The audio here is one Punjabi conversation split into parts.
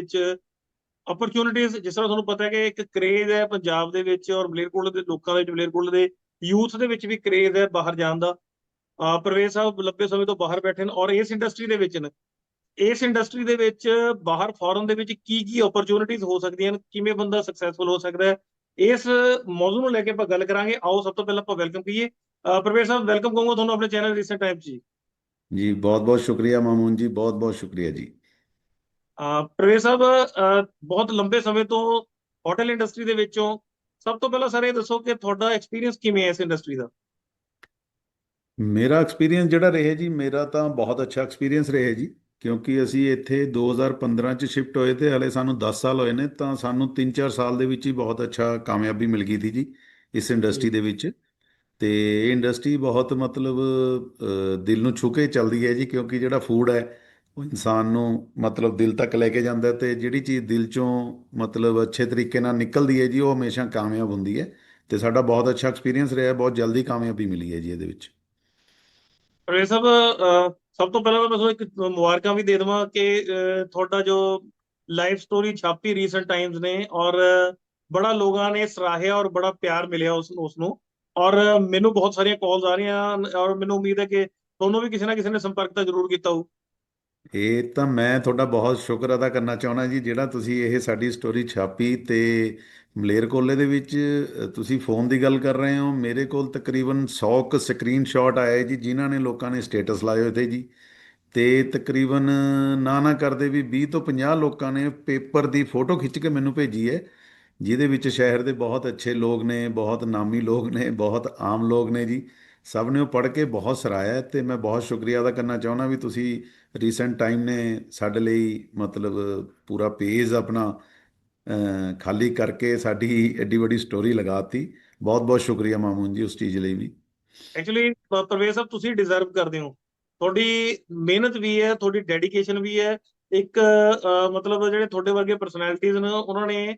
ਵਿੱਚ ਓਪਰਚ्युनिटीज ਜਿਸ ਤਰ੍ਹਾਂ ਤੁਹਾਨੂੰ ਪਤਾ ਹੈ ਕਿ ਇੱਕ ਕਰੇਜ਼ ਹੈ ਪੰਜਾਬ ਦੇ ਵਿੱਚ ਔਰ ਬਲੇਰਕੋਟ ਦੇ ਲੋਕਾਂ ਵਿੱਚ ਬਲੇਰਕੋਟ ਦੇ ਯੂਥ ਦੇ ਵਿੱਚ ਵੀ ਕਰੇਜ਼ ਹੈ ਬਾਹਰ ਜਾਣ ਦਾ। ਪ੍ਰਵੇਸ਼ ਸਾਹਿਬ ਲੰਬੇ ਸਮੇਂ ਤੋਂ ਬਾਹਰ ਬੈਠੇ ਨੇ ਔਰ ਇਸ ਇੰਡਸਟਰੀ ਦੇ ਵਿੱਚ ਨੇ। ਇਸ ਇੰਡਸਟਰੀ ਦੇ ਵਿੱਚ ਬਾਹਰ ਫੋਰਨ ਦੇ ਵਿੱਚ ਕੀ ਕੀ ਓਪਰਚ्युनिटीज ਹੋ ਸਕਦੀਆਂ ਹਨ ਕਿਵੇਂ ਬੰਦਾ ਸਕਸੈਸਫੁਲ ਹੋ ਸਕਦਾ ਹੈ, ਇਸ ਮੌਜੂ ਨੂੰ ਲੈ ਕੇ ਆਪਾਂ ਗੱਲ ਕਰਾਂਗੇ। ਆਓ ਸਭ ਤੋਂ ਪਹਿਲਾਂ ਆਪਾਂ ਵੈਲਕਮ ਕਰੀਏ। ਪ੍ਰਵੇਸ਼ ਸਾਹਿਬ ਵੈਲਕਮ ਕਹੂੰਗਾ ਤੁਹਾਨੂੰ ਆਪਣੇ ਚੈਨਲ ਰੀਸੈਂਟ ਟਾਈਮ 'ਚ ਜੀ। ਬਹੁਤ ਬਹੁਤ ਸ਼ੁਕਰੀਆ ਮਾਮੂਨ ਜੀ ਬਹੁਤ ਬਹੁਤ ਸ਼ੁਕਰੀਆ ਜੀ। ਪ੍ਰਵੇਸ਼ ਸਾਹਿਬ, ਅਹ ਬਹੁਤ ਲੰਬੇ ਸਮੇਂ ਤੋਂ ਹੋਟਲ ਇੰਡਸਟਰੀ ਦੇ ਵਿੱਚੋਂ ਸਭ ਤੋਂ ਪਹਿਲਾਂ ਸਰ ਇਹ ਦੱਸੋ ਕਿ ਤੁਹਾਡਾ ਐਕਸਪੀਰੀਅੰਸ ਕਿਵੇਂ ਹੈ ਇਸ ਇੰਡਸਟਰੀ ਦਾ? ਮੇਰਾ ਐਕਸਪੀਰੀਅੰਸ ਜਿਹੜਾ ਰਿਹਾ ਜੀ, ਮੇਰਾ ਤਾਂ ਬਹੁਤ ਅੱਛਾ ਐਕਸਪੀਰੀਅੰਸ ਰਿਹਾ ਜੀ, ਕਿਉਂਕਿ ਅਸੀਂ ਇੱਥੇ 2015 ਚ ਸ਼ਿਫਟ ਹੋਏ ਤੇ ਹਲੇ ਸਾਨੂੰ 10 ਸਾਲ ਹੋਏ ਨੇ, ਤਾਂ ਸਾਨੂੰ 3-4 ਸਾਲ ਦੇ ਵਿੱਚ ਹੀ ਬਹੁਤ ਅੱਛਾ ਕਾਮਯਾਬੀ ਮਿਲ ਗਈ ਸੀ ਜੀ, ਇਸ ਇੰਡਸਟਰੀ ਦੇ ਵਿੱਚ। ਤੇ ਇਹ ਇੰਡਸਟਰੀ ਬਹੁਤ ਮਤਲਬ ਦਿਲ ਨੂੰ ਛੂ ਕੇ ਚੱਲਦੀ ਹੈ ਜੀ, ਕਿਉਂਕਿ ਜਿਹੜਾ ਫੂਡ ਹੈ ਉਹ ਇਨਸਾਨ ਨੂੰ ਮਤਲਬ ਦਿਲ ਤੱਕ ਲੈ ਕੇ ਜਾਂਦਾ ਤੇ ਜਿਹੜੀ ਚੀਜ਼ ਦਿਲ ਚੋਂ ਮਤਲਬ ਅੱਛੇ ਤਰੀਕੇ ਨਾਲ ਨਿਕਲਦੀ ਹੈ ਜੀ, ਉਹ ਹਮੇਸ਼ਾ ਕਾਮਯਾਬ ਹੁੰਦੀ ਹੈ ਤੇ ਸਾਡਾ ਬਹੁਤ ਅੱਛਾ ਐਕਸਪੀਰੀਅੰਸ ਰਿਹਾ ਬਹੁਤ ਜਲਦੀ ਕਾਮਯਾਬੀ ਮਿਲੀ ਹੈ ਜੀ ਇਹਦੇ ਵਿੱਚ। ਪ੍ਰਵੇਸ਼ ਸਾਹਿਬ ਸਭ ਤੋਂ ਪਹਿਲਾਂ ਮੈਂ ਤੁਹਾਨੂੰ ਇੱਕ ਮੁਬਾਰਕਾਂ ਵੀ ਦੇ ਦੇਵਾਂ ਕਿ ਤੁਹਾਡਾ ਜੋ ਲਾਈਫ ਸਟੋਰੀ ਛਾਪੀ ਰੀਸੈਂਟ ਟਾਈਮਸ ਨੇ ਔਰ ਬੜਾ ਲੋਕਾਂ ਨੇ ਸਰਾਹਿਆ ਔਰ ਬੜਾ ਪਿਆਰ ਮਿਲਿਆ ਉਸ ਉਸ ਨੂੰ ਔਰ ਮੈਨੂੰ ਬਹੁਤ ਸਾਰੀਆਂ ਕਾਲਸ ਆ ਰਹੀਆਂ ਔਰ ਮੈਨੂੰ ਉਮੀਦ ਹੈ ਕਿ ਤੁਹਾਨੂੰ ਵੀ ਕਿਸੇ ਨਾ ਕਿਸੇ ਨੇ ਸੰਪਰਕ ਤਾਂ ਜ਼ਰੂਰ ਕੀਤਾ ਹੋਊ। ਇਹ ਤਾਂ ਮੈਂ ਤੁਹਾਡਾ ਬਹੁਤ ਸ਼ੁਕਰ ਅਦਾ ਕਰਨਾ ਚਾਹੁੰਦਾ ਜੀ ਜਿਹੜਾ ਤੁਸੀਂ ਇਹ ਸਾਡੀ ਸਟੋਰੀ ਛਾਪੀ ਤੇ ਮਲੇਰਕੋਟਲੇ ਦੇ ਵਿੱਚ ਅ, ਤੁਸੀਂ ਫੋਨ ਦੀ ਗੱਲ ਕਰ ਰਹੇ ਹੋ। ਮੇਰੇ ਕੋਲ ਤਕਰੀਬਨ 100 ਕੁ ਸਕਰੀਨਸ਼ਾਟ ਆਏ ਜੀ ਜਿਨ੍ਹਾਂ ਨੇ ਲੋਕਾਂ ਨੇ ਸਟੇਟਸ ਲਾਏ ਹੋਏ ਤੇ ਜੀ। ਤੇ ਤਕਰੀਬਨ ਨਾ ਨਾ ਕਰਦੇ ਵੀ 20 ਤੋਂ 50 ਲੋਕਾਂ ਨੇ ਪੇਪਰ ਦੀ ਫੋਟੋ ਖਿੱਚ ਕੇ ਮੈਨੂੰ ਭੇਜੀ ਹੈ ਜਿਹਦੇ ਵਿੱਚ ਸ਼ਹਿਰ ਦੇ ਬਹੁਤ ਅੱਛੇ ਲੋਕ ਨੇ ਬਹੁਤ ਨਾਮੀ ਲੋਕ ਨੇ ਬਹੁਤ ਆਮ ਲੋਕ ਨੇ ਜੀ। ਸਭ ਨੇ ਉਹ ਪੜ੍ਹ ਕੇ ਬਹੁਤ ਸਰਾਇਆ ਹੈ ਤੇ ਮੈਂ ਬਹੁਤ ਸ਼ੁਕਰੀਆ ਅਦਾ ਕਰਨਾ ਚਾਹੁੰਦਾ ਵੀ ਤੁਸੀਂ ਰੀਸੈਂਟ ਟਾਈਮ ਨੇ ਸਾਡੇ ਲਈ ਮਤਲਬ ਪੂਰਾ ਪੇਜ ਆਪਣਾ ਖਾਲੀ ਕਰਕੇ ਸਾਡੀ ਐਡੀ ਵੱਡੀ ਸਟੋਰੀ ਲਗਾਤੀ। ਬਹੁਤ ਬਹੁਤ ਸ਼ੁਕਰੀਆ ਮਾਮੂਨ ਜੀ ਉਸ ਚੀਜ਼ ਲਈ ਵੀ। ਐਕਚੁਅਲੀ ਪ੍ਰਵੇਸ਼ ਸਾਹਿਬ, ਤੁਸੀਂ ਡਿਜ਼ਰਵ ਕਰਦੇ ਹੋ। ਤੁਹਾਡੀ ਮਿਹਨਤ ਵੀ ਹੈ, ਤੁਹਾਡੀ ਡੈਡੀਕੇਸ਼ਨ ਵੀ ਹੈ। ਇੱਕ ਮਤਲਬ ਜਿਹੜੇ ਤੁਹਾਡੇ ਵਰਗੇ ਪਰਸਨੈਲਿਟੀਜ਼ ਨੇ, ਉਹਨਾਂ ਨੇ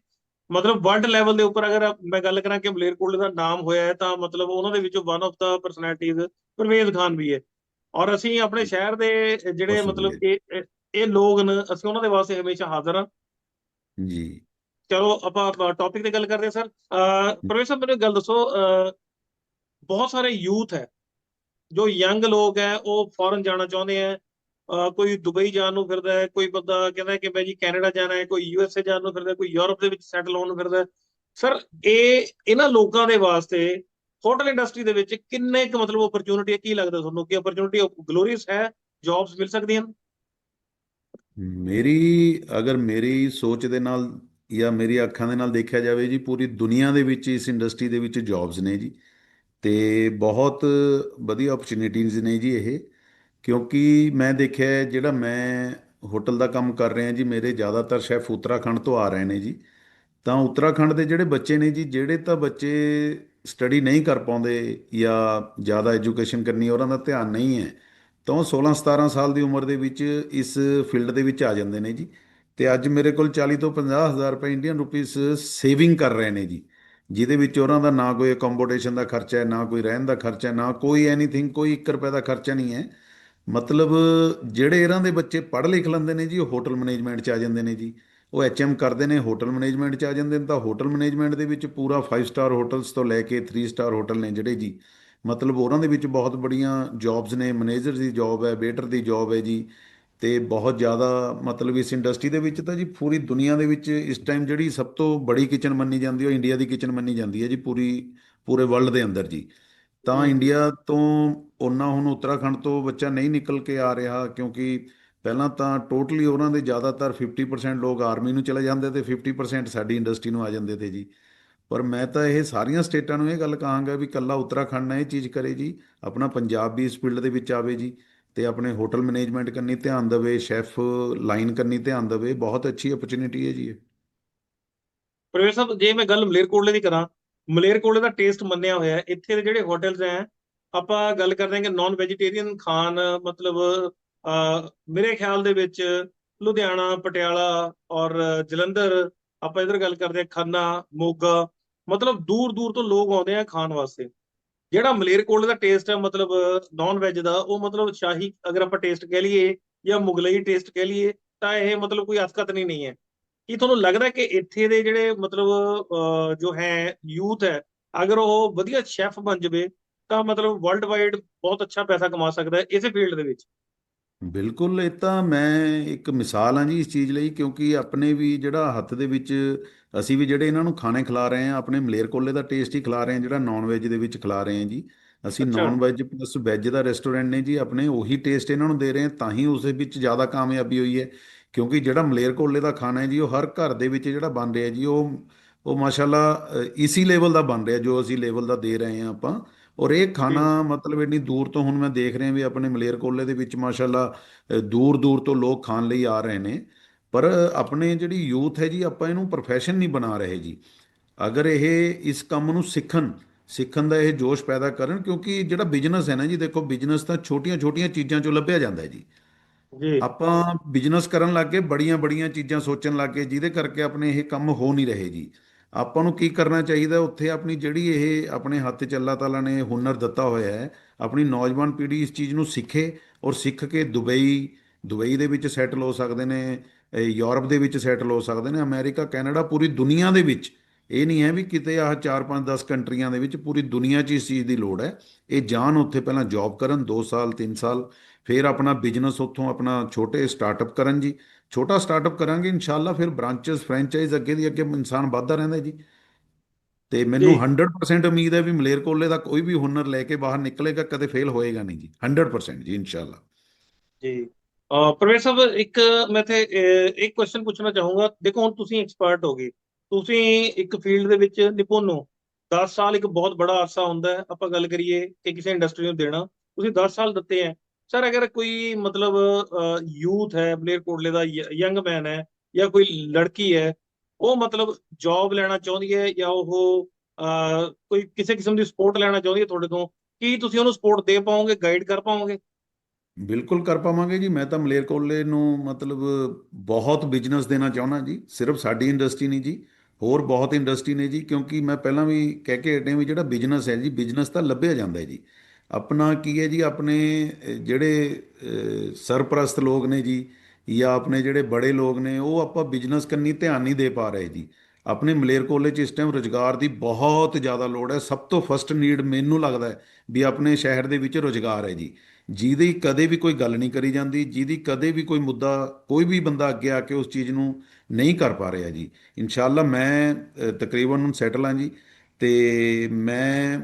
ਮਤਲਬ ਵਰਲਡ ਲੈਵਲ ਦੇ ਉੱਪਰ ਅਗਰ ਮੈਂ ਗੱਲ ਕਰਾਂ ਕਿ ਮਲੇਰਕੋਟਲੇ ਦਾ ਨਾਮ ਹੋਇਆ ਹੈ, ਤਾਂ ਮਤਲਬ ਉਹਨਾਂ ਦੇ ਵਿੱਚੋਂ one of the personalities Parvez Khan ਵੀ ਹੈ। ਔਰ ਅਸੀਂ ਆਪਣੇ ਸ਼ਹਿਰ ਦੇ ਜਿਹੜੇ ਮਤਲਬ ਸ਼ੁਕਰੀਆ ਇਹ ਲੋਕ ਨੇ ਅਸੀਂ ਉਹਨਾਂ ਦੇ ਵਾਸਤੇ ਹਮੇਸ਼ਾ ਹਾਜ਼ਰ ਹਾਂ। ਜੀ। ਚਲੋ ਆਪਾਂ ਟੌਪਿਕ ਤੇ ਗੱਲ ਕਰਦੇ ਹਾਂ ਸਰ ਸਾਹਿਬ ਮੈਨੂੰ ਗੱਲ ਦੱਸੋ ਬਹੁਤ ਸਾਰੇ ਯੂਥ ਹੈ ਜੋ ਯੰਗ ਲੋਕ ਹੈ ਉਹ ਫੋਰਨ ਜਾਣਾ ਚਾਹੁੰਦੇ ਅਹ, ਕੋਈ ਦੁਬਈ ਜਾਣ ਨੂੰ ਫਿਰਦਾ ਹੈ ਕੋਈ ਬੰਦਾ ਕਹਿੰਦਾ ਕਿ ਮੈਂ ਜੀ ਕੈਨੇਡਾ ਜਾਣਾ ਹੈ ਕੋਈ ਯੂ ਐਸ ਏ ਜਾਣ ਨੂੰ ਫਿਰਦਾ ਹੈ ਕੋਈ ਯੂਰਪ ਦੇ ਵਿੱਚ ਸੈਟਲ ਹੋਣ ਨੂੰ ਫਿਰਦਾ ਸਰ ਇਹ ਇਹਨਾਂ ਲੋਕਾਂ ਦੇ ਵਾਸਤੇ ਹੋਟਲ ਇੰਡਸਟਰੀ ਦੇ ਵਿੱਚ ਕਿੰਨੇ ਕੁ ਮਤਲਬ ਓਪਰਚ्युनिटी ਹੈ? ਕੀ ਲੱਗਦਾ ਤੁਹਾਨੂੰ ਕਿ ਓਪਰਚ्युनिटी ਗਲੋਰੀਅਸ ਹੈ? ਜੌਬਸ ਮਿਲ ਸਕਦੀਆਂ? ਮੇਰੀ, ਅਗਰ ਮੇਰੀ ਸੋਚ ਦੇ ਨਾਲ ਜਾਂ ਮੇਰੀ ਅੱਖਾਂ ਦੇ ਨਾਲ ਦੇਖਿਆ ਜਾਵੇ ਜੀ, ਪੂਰੀ ਦੁਨੀਆ ਦੇ ਵਿੱਚ ਇਸ ਇੰਡਸਟਰੀ ਦੇ ਵਿੱਚ ਜੌਬਸ ਨੇ ਜੀ। ਤੇ ਬਹੁਤ ਵਧੀਆ ਓਪਰਚ्युनिटीਜ਼ ਨੇ ਜੀ ਇਹ। ਕਿਉਂਕਿ ਮੈਂ ਦੇਖਿਆ ਜਿਹੜਾ ਮੈਂ ਹੋਟਲ ਦਾ ਕੰਮ ਕਰ ਰਿਹਾ ਜੀ, ਮੇਰੇ ਜ਼ਿਆਦਾਤਰ ਸ਼ੈਫ ਉੱਤਰਾਖੰਡ ਤੋਂ ਆ ਰਹੇ ਨੇ ਜੀ। ਤਾਂ ਉੱਤਰਾਖੰਡ ਦੇ ਜਿਹੜੇ ਬੱਚੇ ਨੇ ਜੀ, ਜਿਹੜੇ ਤਾਂ ਬੱਚੇ ਸਟੱਡੀ ਨਹੀਂ ਕਰ ਪਾਉਂਦੇ ਜਾਂ ਜ਼ਿਆਦਾ ਐਜੂਕੇਸ਼ਨ ਕਰਨੀ, ਉਹਨਾਂ ਦਾ ਧਿਆਨ ਨਹੀਂ ਹੈ, ਤਾਂ ਉਹ 16 17 ਸਾਲ ਦੀ ਉਮਰ ਦੇ ਵਿੱਚ ਇਸ ਫੀਲਡ ਦੇ ਵਿੱਚ ਆ ਜਾਂਦੇ ਨੇ ਜੀ। ਤੇ ਅੱਜ ਮੇਰੇ ਕੋਲ 40 ਤੋਂ 50 ਹਜ਼ਾਰ ਰੁਪਏ ਇੰਡੀਅਨ ਰੁਪੀਸ ਸੇਵਿੰਗ ਕਰ ਰਹੇ ਨੇ ਜੀ, ਜਿਹਦੇ ਵਿੱਚ ਉਹਨਾਂ ਦਾ ਨਾ ਕੋਈ ਅਕੋਮੋਡੇਸ਼ਨ ਦਾ ਖਰਚਾ ਹੈ, ਨਾ ਕੋਈ ਰਹਿਣ ਦਾ ਖਰਚਾ ਹੈ, ਨਾ ਕੋਈ ਐਨੀਥਿੰਗ ਕੋਈ 1 ਰੁਪਏ ਦਾ ਖਰਚਾ ਨਹੀਂ ਹੈ। ਮਤਲਬ ਜਿਹੜੇ ਇਹਨਾਂ ਦੇ ਬੱਚੇ ਪੜ੍ਹ ਲਿਖ ਲੈਂਦੇ ਨੇ ਜੀ, ਉਹ ਹੋਟਲ ਮੈਨੇਜਮੈਂਟ 'ਚ ਆ ਜਾਂਦੇ ਨੇ ਜੀ। ਉਹ ਐਚਐਮ ਕਰਦੇ ਨੇ ਹੋਟਲ ਮੈਨੇਜਮੈਂਟ 'ਚ ਆ ਜਾਂਦੇ ਨੇ ਤਾਂ ਹੋਟਲ ਮੈਨੇਜਮੈਂਟ ਦੇ ਵਿੱਚ ਪੂਰਾ 5 ਸਟਾਰ ਹੋਟਲਸ ਤੋਂ ਲੈ ਕੇ 3 ਸਟਾਰ ਹੋਟਲ ਨੇ ਜਿਹੜੇ ਜੀ ਮਤਲਬ ਉਹਨਾਂ ਦੇ ਵਿੱਚ ਬਹੁਤ ਬੜੀਆਂ ਜੌਬਸ ਨੇ ਮੈਨੇਜਰ ਦੀ ਜੌਬ ਹੈ ਵੇਟਰ ਦੀ ਜੌਬ ਹੈ ਜੀ ਤੇ ਬਹੁਤ ਜ਼ਿਆਦਾ ਮਤਲਬ ਇਸ ਇੰਡਸਟਰੀ ਦੇ ਵਿੱਚ ਤਾਂ ਜੀ ਪੂਰੀ ਦੁਨੀਆ ਦੇ ਵਿੱਚ ਇਸ ਟਾਈਮ ਜਿਹੜੀ ਸਭ ਤੋਂ ਬੜੀ ਕਿਚਨ ਮੰਨੀ ਜਾਂਦੀ ਹੈ ਉਹ ਇੰਡੀਆ ਦੀ ਕਿਚਨ ਮੰਨੀ ਜਾਂਦੀ ਹੈ ਜੀ ਪੂਰੀ ਪੂਰੇ ਵਰਲਡ ਦੇ ਅੰਦਰ ਜੀ ਤਾਂ। ਇੰਡੀਆ ਤੋਂ ਉਹਨਾਂ ਹੁਣ ਉੱਤਰਾਖੰਡ ਤੋਂ ਬੱਚਾ ਨਹੀਂ ਨਿਕਲ ਕੇ ਆ ਰਿਹਾ ਕਿਉਂਕਿ ਪਹਿਲਾਂ ਤਾਂ ਟੋਟਲੀ ਉਹਨਾਂ ਦੇ ਜ਼ਿਆਦਾਤਰ 50% ਲੋਕ ਆਰਮੀ ਨੂੰ ਚਲੇ ਜਾਂਦੇ ਤੇ 50% ਸਾਡੀ ਇੰਡਸਟਰੀ ਨੂੰ ਆ ਜਾਂਦੇ ਤੇ ਜੀ। ਪਰ ਮੈਂ ਤਾਂ ਇਹ ਸਾਰੀਆਂ ਸਟੇਟਾਂ ਨੂੰ ਇਹ ਗੱਲ ਕਹਾਂਗਾ ਵੀ ਕੱਲਾ ਉੱਤਰਾਖੰਡ ਨਾ ਇਹ ਚੀਜ਼ ਕਰੇ ਜੀ, ਆਪਣਾ ਪੰਜਾਬ ਵੀ ਇਸ ਫੀਲਡ ਦੇ ਵਿੱਚ ਆਵੇ ਜੀ ਤੇ ਆਪਣੇ ਹੋਟਲ ਮੈਨੇਜਮੈਂਟ ਕਰਨੀ ਧਿਆਨ ਦੇਵੇ ਸ਼ੈਫ ਲਾਈਨ ਕਰਨੀ ਧਿਆਨ ਦੇਵੇ, ਬਹੁਤ ਅੱਛੀ ਓਪਰਚੁਨਿਟੀ ਹੈ ਜੀ ਇਹ। ਪ੍ਰਵੇਸ਼ ਸਾਹਿਬ, ਜੇ ਮੈਂ ਗੱਲ ਮਲੇਰਕੋਟਲੇ ਦੀ ਕਰਾਂ, ਮਲੇਰਕੋਟਲੇ ਦਾ ਟੇਸਟ ਮੰਨਿਆ ਹੋਇਆ ਇੱਥੇ ਦੇ ਜਿਹੜੇ ਹੋਟਲਸ ਹੈ, ਆਪਾਂ ਗੱਲ ਕਰਦੇ ਹਾਂ ਕਿ ਨਾਨ ਵੈਜੀਟੇਰੀਅਨ ਖਾਣ, ਮਤਲਬ ਮੇਰੇ ਖਿਆਲ ਦੇ ਵਿੱਚ ਲੁਧਿਆਣਾ ਪਟਿਆਲਾ ਔਰ ਜਲੰਧਰ ਆਪਾਂ ਇਧਰ ਗੱਲ ਕਰਦੇ ਹਾਂ ਖੰਨਾ ਮੋਗਾ ਮਤਲਬ ਦੂਰ ਦੂਰ ਤੋਂ ਲੋਕ ਆਉਂਦੇ ਆ ਖਾਣ ਵਾਸਤੇ। ਜਿਹੜਾ ਮਲੇਰਕੋਟਲੇ ਦਾ ਟੇਸਟ ਹੈ ਮਤਲਬ ਨਾਨ ਵੈਜ ਦਾ ਉਹ ਮਤਲਬ ਸ਼ਾਹੀ ਅਗਰ ਆਪਾਂ ਟੇਸਟ ਕਹਿ ਲਈਏ ਜਾਂ ਮੁਗਲਈ ਟੇਸਟ ਕਹਿ ਲਈਏ ਤਾਂ ਇਹ ਮਤਲਬ ਕੋਈ ਅਸਕਤ ਨਹੀਂ ਨਹੀਂ ਹੈ। ਕੀ ਤੁਹਾਨੂੰ ਲੱਗਦਾ ਕਿ ਇੱਥੇ ਦੇ ਜਿਹੜੇ ਮਤਲਬ ਅਹ, ਜੋ ਹੈ ਯੂਥ ਹੈ ਅਗਰ ਉਹ ਵਧੀਆ ਸ਼ੈਫ ਬਣ ਜਾਵੇ ਤਾਂ ਮਤਲਬ ਵਰਲਡ ਵਾਈਡ ਬਹੁਤ ਅੱਛਾ ਪੈਸਾ ਕਮਾ ਸਕਦਾ ਹੈ ਇਸੇ ਫੀਲਡ ਦੇ ਵਿੱਚ? ਬਿਲਕੁਲ ਇਹ ਤਾਂ ਮੈਂ ਇੱਕ ਮਿਸਾਲ ਹਾਂ ਜੀ ਇਸ ਚੀਜ਼ ਲਈ ਕਿਉਂਕਿ ਆਪਣੇ ਵੀ ਜਿਹੜਾ ਹੱਥ ਦੇ ਵਿੱਚ ਅਸੀਂ ਵੀ ਜਿਹੜੇ ਇਹਨਾਂ ਨੂੰ ਖਾਣੇ ਖਿਲਾ ਰਹੇ ਹਾਂ ਆਪਣੇ ਮਲੇਰਕੋਲੇ ਦਾ ਟੇਸਟ ਹੀ ਖਿਲਾ ਰਹੇ ਹਾਂ ਜਿਹੜਾ ਨਾਨ ਵੈਜ ਦੇ ਵਿੱਚ ਖਿਲਾ ਰਹੇ ਹਾਂ ਜੀ। ਅਸੀਂ ਨਾਨ ਵੈਜ ਪਲੱਸ ਵੈਜ ਦਾ ਰੈਸਟੋਰੈਂਟ ਨੇ ਜੀ ਆਪਣੇ ਉਹੀ ਟੇਸਟ ਇਹਨਾਂ ਨੂੰ ਦੇ ਰਹੇ ਹਾਂ ਤਾਂ ਹੀ ਉਸ ਦੇ ਵਿੱਚ ਜ਼ਿਆਦਾ ਕਾਮਯਾਬੀ ਹੋਈ ਹੈ। ਕਿਉਂਕਿ ਜਿਹੜਾ ਮਲੇਰਕੋਲੇ ਦਾ ਖਾਣਾ ਹੈ ਜੀ ਉਹ ਹਰ ਘਰ ਦੇ ਵਿੱਚ ਜਿਹੜਾ ਬਣ ਰਿਹਾ ਜੀ ਉਹ ਉਹ ਮਾਸ਼ਾਅੱਲਾ ਇਸੀ ਲੈਵਲ ਦਾ ਬਣ ਰਿਹਾ ਜੋ ਅਸੀਂ ਲੈਵਲ ਦਾ ਦੇ ਰਹੇ ਹਾਂ ਆਪਾਂ। ਔਰ ਇਹ ਖਾਣਾ ਮਤਲਬ ਇੰਨੀ ਦੂਰ ਤੋਂ ਹੁਣ ਮੈਂ ਦੇਖ ਰਿਹਾ ਵੀ ਆਪਣੇ ਮਲੇਰਕੋਲੇ ਦੇ ਵਿੱਚ ਮਾਸ਼ਾਅੱਲਾ ਦੂਰ ਦੂਰ ਤੋਂ ਲੋਕ ਖਾਣ ਲਈ ਆ ਰਹੇ ਨੇ। ਪਰ ਆਪਣੇ ਜਿਹੜੀ ਯੂਥ ਹੈ ਜੀ ਆਪਾਂ ਇਹਨੂੰ ਪ੍ਰੋਫੈਸ਼ਨ ਨਹੀਂ ਬਣਾ ਰਹੇ ਜੀ। ਅਗਰ ਇਹ ਇਸ ਕੰਮ ਨੂੰ ਸਿੱਖਣ ਸਿੱਖਣ ਦਾ ਇਹ ਜੋਸ਼ ਪੈਦਾ ਕਰਨ ਕਿਉਂਕਿ ਜਿਹੜਾ ਬਿਜ਼ਨਸ ਹੈ ਨਾ ਜੀ ਦੇਖੋ ਬਿਜ਼ਨਸ ਤਾਂ ਛੋਟੀਆਂ-ਛੋਟੀਆਂ ਚੀਜ਼ਾਂ ਚੋਂ ਲੱਭਿਆ ਜਾਂਦਾ ਹੈ ਜੀ। ਜੀ। ਆਪਾਂ ਬਿਜ਼ਨਸ ਕਰਨ ਲੱਗ ਗਏ ਬੜੀਆਂ ਬੜੀਆਂ ਚੀਜ਼ਾਂ ਸੋਚਣ ਲੱਗ ਗਏ ਜਿਹਦੇ ਕਰਕੇ ਆਪਣੇ ਇਹ ਕੰਮ ਹੋ ਨਹੀਂ ਰਹੇ ਜੀ। ਆਪਾਂ ਨੂੰ ਕੀ ਕਰਨਾ ਚਾਹੀਦਾ? ਉੱਥੇ ਆਪਣੀ ਜਿਹੜੀ ਇਹ ਆਪਣੇ ਹੱਥ 'ਚ ਅੱਲਾਹ ਤਾਲਾ ਨੇ ਹੁਨਰ ਦਿੱਤਾ ਹੋਇਆ ਹੈ, ਆਪਣੀ ਨੌਜਵਾਨ ਪੀੜ੍ਹੀ ਇਸ ਚੀਜ਼ ਨੂੰ ਸਿੱਖੇ ਔਰ ਸਿੱਖ ਕੇ ਦੁਬਈ ਦੁਬਈ ਦੇ ਵਿੱਚ ਸੈਟਲ ਹੋ ਸਕਦੇ ਨੇ ਯੂਰਪ ਦੇ ਵਿੱਚ ਸੈਟਲ ਹੋ ਸਕਦੇ ਨੇ, ਅਮਰੀਕਾ, ਕੈਨੇਡਾ, ਪੂਰੀ ਦੁਨੀਆ ਦੇ ਵਿੱਚ। ਇਹ ਨਹੀਂ ਹੈ ਵੀ ਕਿਤੇ ਆਹ 4 5 10 ਕੰਟਰੀਆਂ ਦੇ ਵਿੱਚ ਪੂਰੀ ਦੁਨੀਆ 'ਚ ਇਸ ਚੀਜ਼ ਦੀ ਲੋੜ ਹੈ। ਇਹ ਜਾਣ ਉੱਥੇ ਪਹਿਲਾਂ ਜੌਬ ਕਰਨ 2 ਸਾਲ 3 ਸਾਲ, ਫਿਰ ਆਪਣਾ ਬਿਜ਼ਨਸ ਉੱਥੋਂ ਆਪਣਾ ਛੋਟੇ ਸਟਾਰਟਅਪ ਕਰਨ ਜੀ। ਛੋਟਾ ਸਟਾਰਟਅਪ ਕਰਾਂਗੇ ਇਨਸ਼ਾਅੱਲਾ ਫਿਰ ਬ੍ਰਾਂਚਸ ਫਰੈਂਚਾਈਜ਼ ਅੱਗੇ ਦੀ ਅੱਗੇ ਇਨਸਾਨ ਵੱਧਦਾ ਰਹਿੰਦਾ ਜੀ। ਤੇ ਮੈਨੂੰ ਜੀ। 100% ਉਮੀਦ ਹੈ ਵੀ ਮਲੇਰਕੋਟਲੇ ਦਾ ਕੋਈ ਵੀ ਹੁਨਰ ਲੈ ਕੇ ਬਾਹਰ ਨਿਕਲੇਗਾ ਕਦੇ ਫੇਲ ਹੋਏਗਾ ਨਹੀਂ ਜੀ। 100% ਜੀ ਇਨਸ਼ਾਅੱਲਾ। ਜੀ। ਪ੍ਰਵੇਸ਼ ਸਾਹਿਬ ਇੱਕ ਮੈਂ ਤੇ ਇੱਕ ਕੁਐਸਚਨ ਪੁੱਛਣਾ ਚਾਹੂੰਗਾ। ਦੇਖੋ ਹੁਣ ਤੁਸੀਂ ਐਕਸਪਰਟ ਹੋਗੇ ਤੁਸੀਂ ਇੱਕ ਫੀਲਡ ਦੇ ਵਿੱਚ ਨਿਪੁੰਨ ਹੋ 10 ਸਾਲ ਇੱਕ ਬਹੁਤ ਬੜਾ ਅਰਸਾ ਹੁੰਦਾ ਹੈ। ਆਪਾਂ ਗੱਲ ਕਰੀਏ ਕਿ ਕਿਸੇ ਇੰਡਸਟਰੀ ਨੂੰ ਦੇਣਾ। ਤੁਸੀਂ 10 ਸਾਲ ਦਿੱਤੇ ਹੈ। ਸਰ ਅਗਰ ਕੋਈ ਮਤਲਬ ਯੂਥ ਹੈ ਮਲੇਰਕੋਟਲੇ ਦਾ ਯੰਗ ਮੈਨ ਹੈ ਜਾਂ ਕੋਈ ਲੜਕੀ ਹੈ, ਉਹ ਮਤਲਬ ਜੌਬ ਲੈਣਾ ਚਾਹੁੰਦੀ ਹੈ ਜਾਂ ਉਹ ਕੋਈ ਕਿਸੇ ਕਿਸਮ ਦੀ ਸਪੋਰਟ ਲੈਣਾ ਚਾਹੁੰਦੀ ਹੈ ਤੁਹਾਡੇ ਤੋਂ, ਕੀ ਤੁਸੀਂ ਉਹਨੂੰ ਸਪੋਰਟ ਦੇ ਪਾਓਗੇ ਗਾਈਡ ਕਰ ਪਾਓਗੇ? ਬਿਲਕੁਲ ਕਰ ਪਾਵਾਂਗੇ ਜੀ। ਮੈਂ ਤਾਂ ਮਲੇਰਕੋਟਲੇ ਨੂੰ ਮਤਲਬ ਬਹੁਤ ਬਿਜ਼ਨਸ ਦੇਣਾ ਚਾਹੁੰਦਾ ਜੀ। ਸਿਰਫ ਸਾਡੀ ਇੰਡਸਟਰੀ ਨਹੀਂ ਜੀ, ਹੋਰ ਬਹੁਤ ਇੰਡਸਟਰੀ ਨੇ ਜੀ। ਕਿਉਂਕਿ ਮੈਂ ਪਹਿਲਾਂ ਵੀ ਕਹਿ ਕੇ ਹਟਿਆ ਵੀ ਜਿਹੜਾ ਬਿਜ਼ਨਸ ਹੈ ਜੀ ਬਿਜ਼ਨਸ ਤਾਂ ਲੱਭਿਆ ਜਾਂਦਾ ਹੈ ਜੀ। ਆਪਣਾ ਕੀ ਹੈ ਜੀ, ਆਪਣੇ ਜਿਹੜੇ ਸਰਪ੍ਰਸਤ ਲੋਕ ਨੇ ਜੀ, ਜਾਂ ਆਪਣੇ ਜਿਹੜੇ ਬੜੇ ਲੋਕ ਨੇ, ਉਹ ਆਪਾਂ ਬਿਜ਼ਨਸ ਕੰਨੀ ਧਿਆਨ ਨਹੀਂ ਦੇ ਪਾ ਰਹੇ ਜੀ। ਆਪਣੇ ਮਲੇਰਕੋਟਲੇ 'ਚ ਇਸ ਟਾਈਮ ਰੁਜ਼ਗਾਰ ਦੀ ਬਹੁਤ ਜ਼ਿਆਦਾ ਲੋੜ ਹੈ। ਸਭ ਤੋਂ ਫਸਟ ਨੀਡ ਮੈਨੂੰ ਲੱਗਦਾ ਹੈ ਵੀ ਆਪਣੇ ਸ਼ਹਿਰ ਦੇ ਵਿੱਚ ਰੁਜ਼ਗਾਰ ਹੈ ਜੀ। ਜਿਹਦੀ ਕਦੇ ਵੀ ਕੋਈ ਗੱਲ ਨਹੀਂ ਕਰੀ ਜਾਂਦੀ, ਜਿਹਦੀ ਕਦੇ ਵੀ ਕੋਈ ਮੁੱਦਾ, ਕੋਈ ਵੀ ਬੰਦਾ ਅੱਗੇ ਆ ਕੇ ਉਸ ਚੀਜ਼ ਨੂੰ ਨਹੀਂ ਕਰ ਪਾ ਰਿਹਾ ਜੀ। ਇਨਸ਼ਾਅੱਲਾ ਮੈਂ ਤਕਰੀਬਨ ਹੁਣ ਸੈਟਲ ਹਾਂ ਜੀ। ਤੇ ਮੈਂ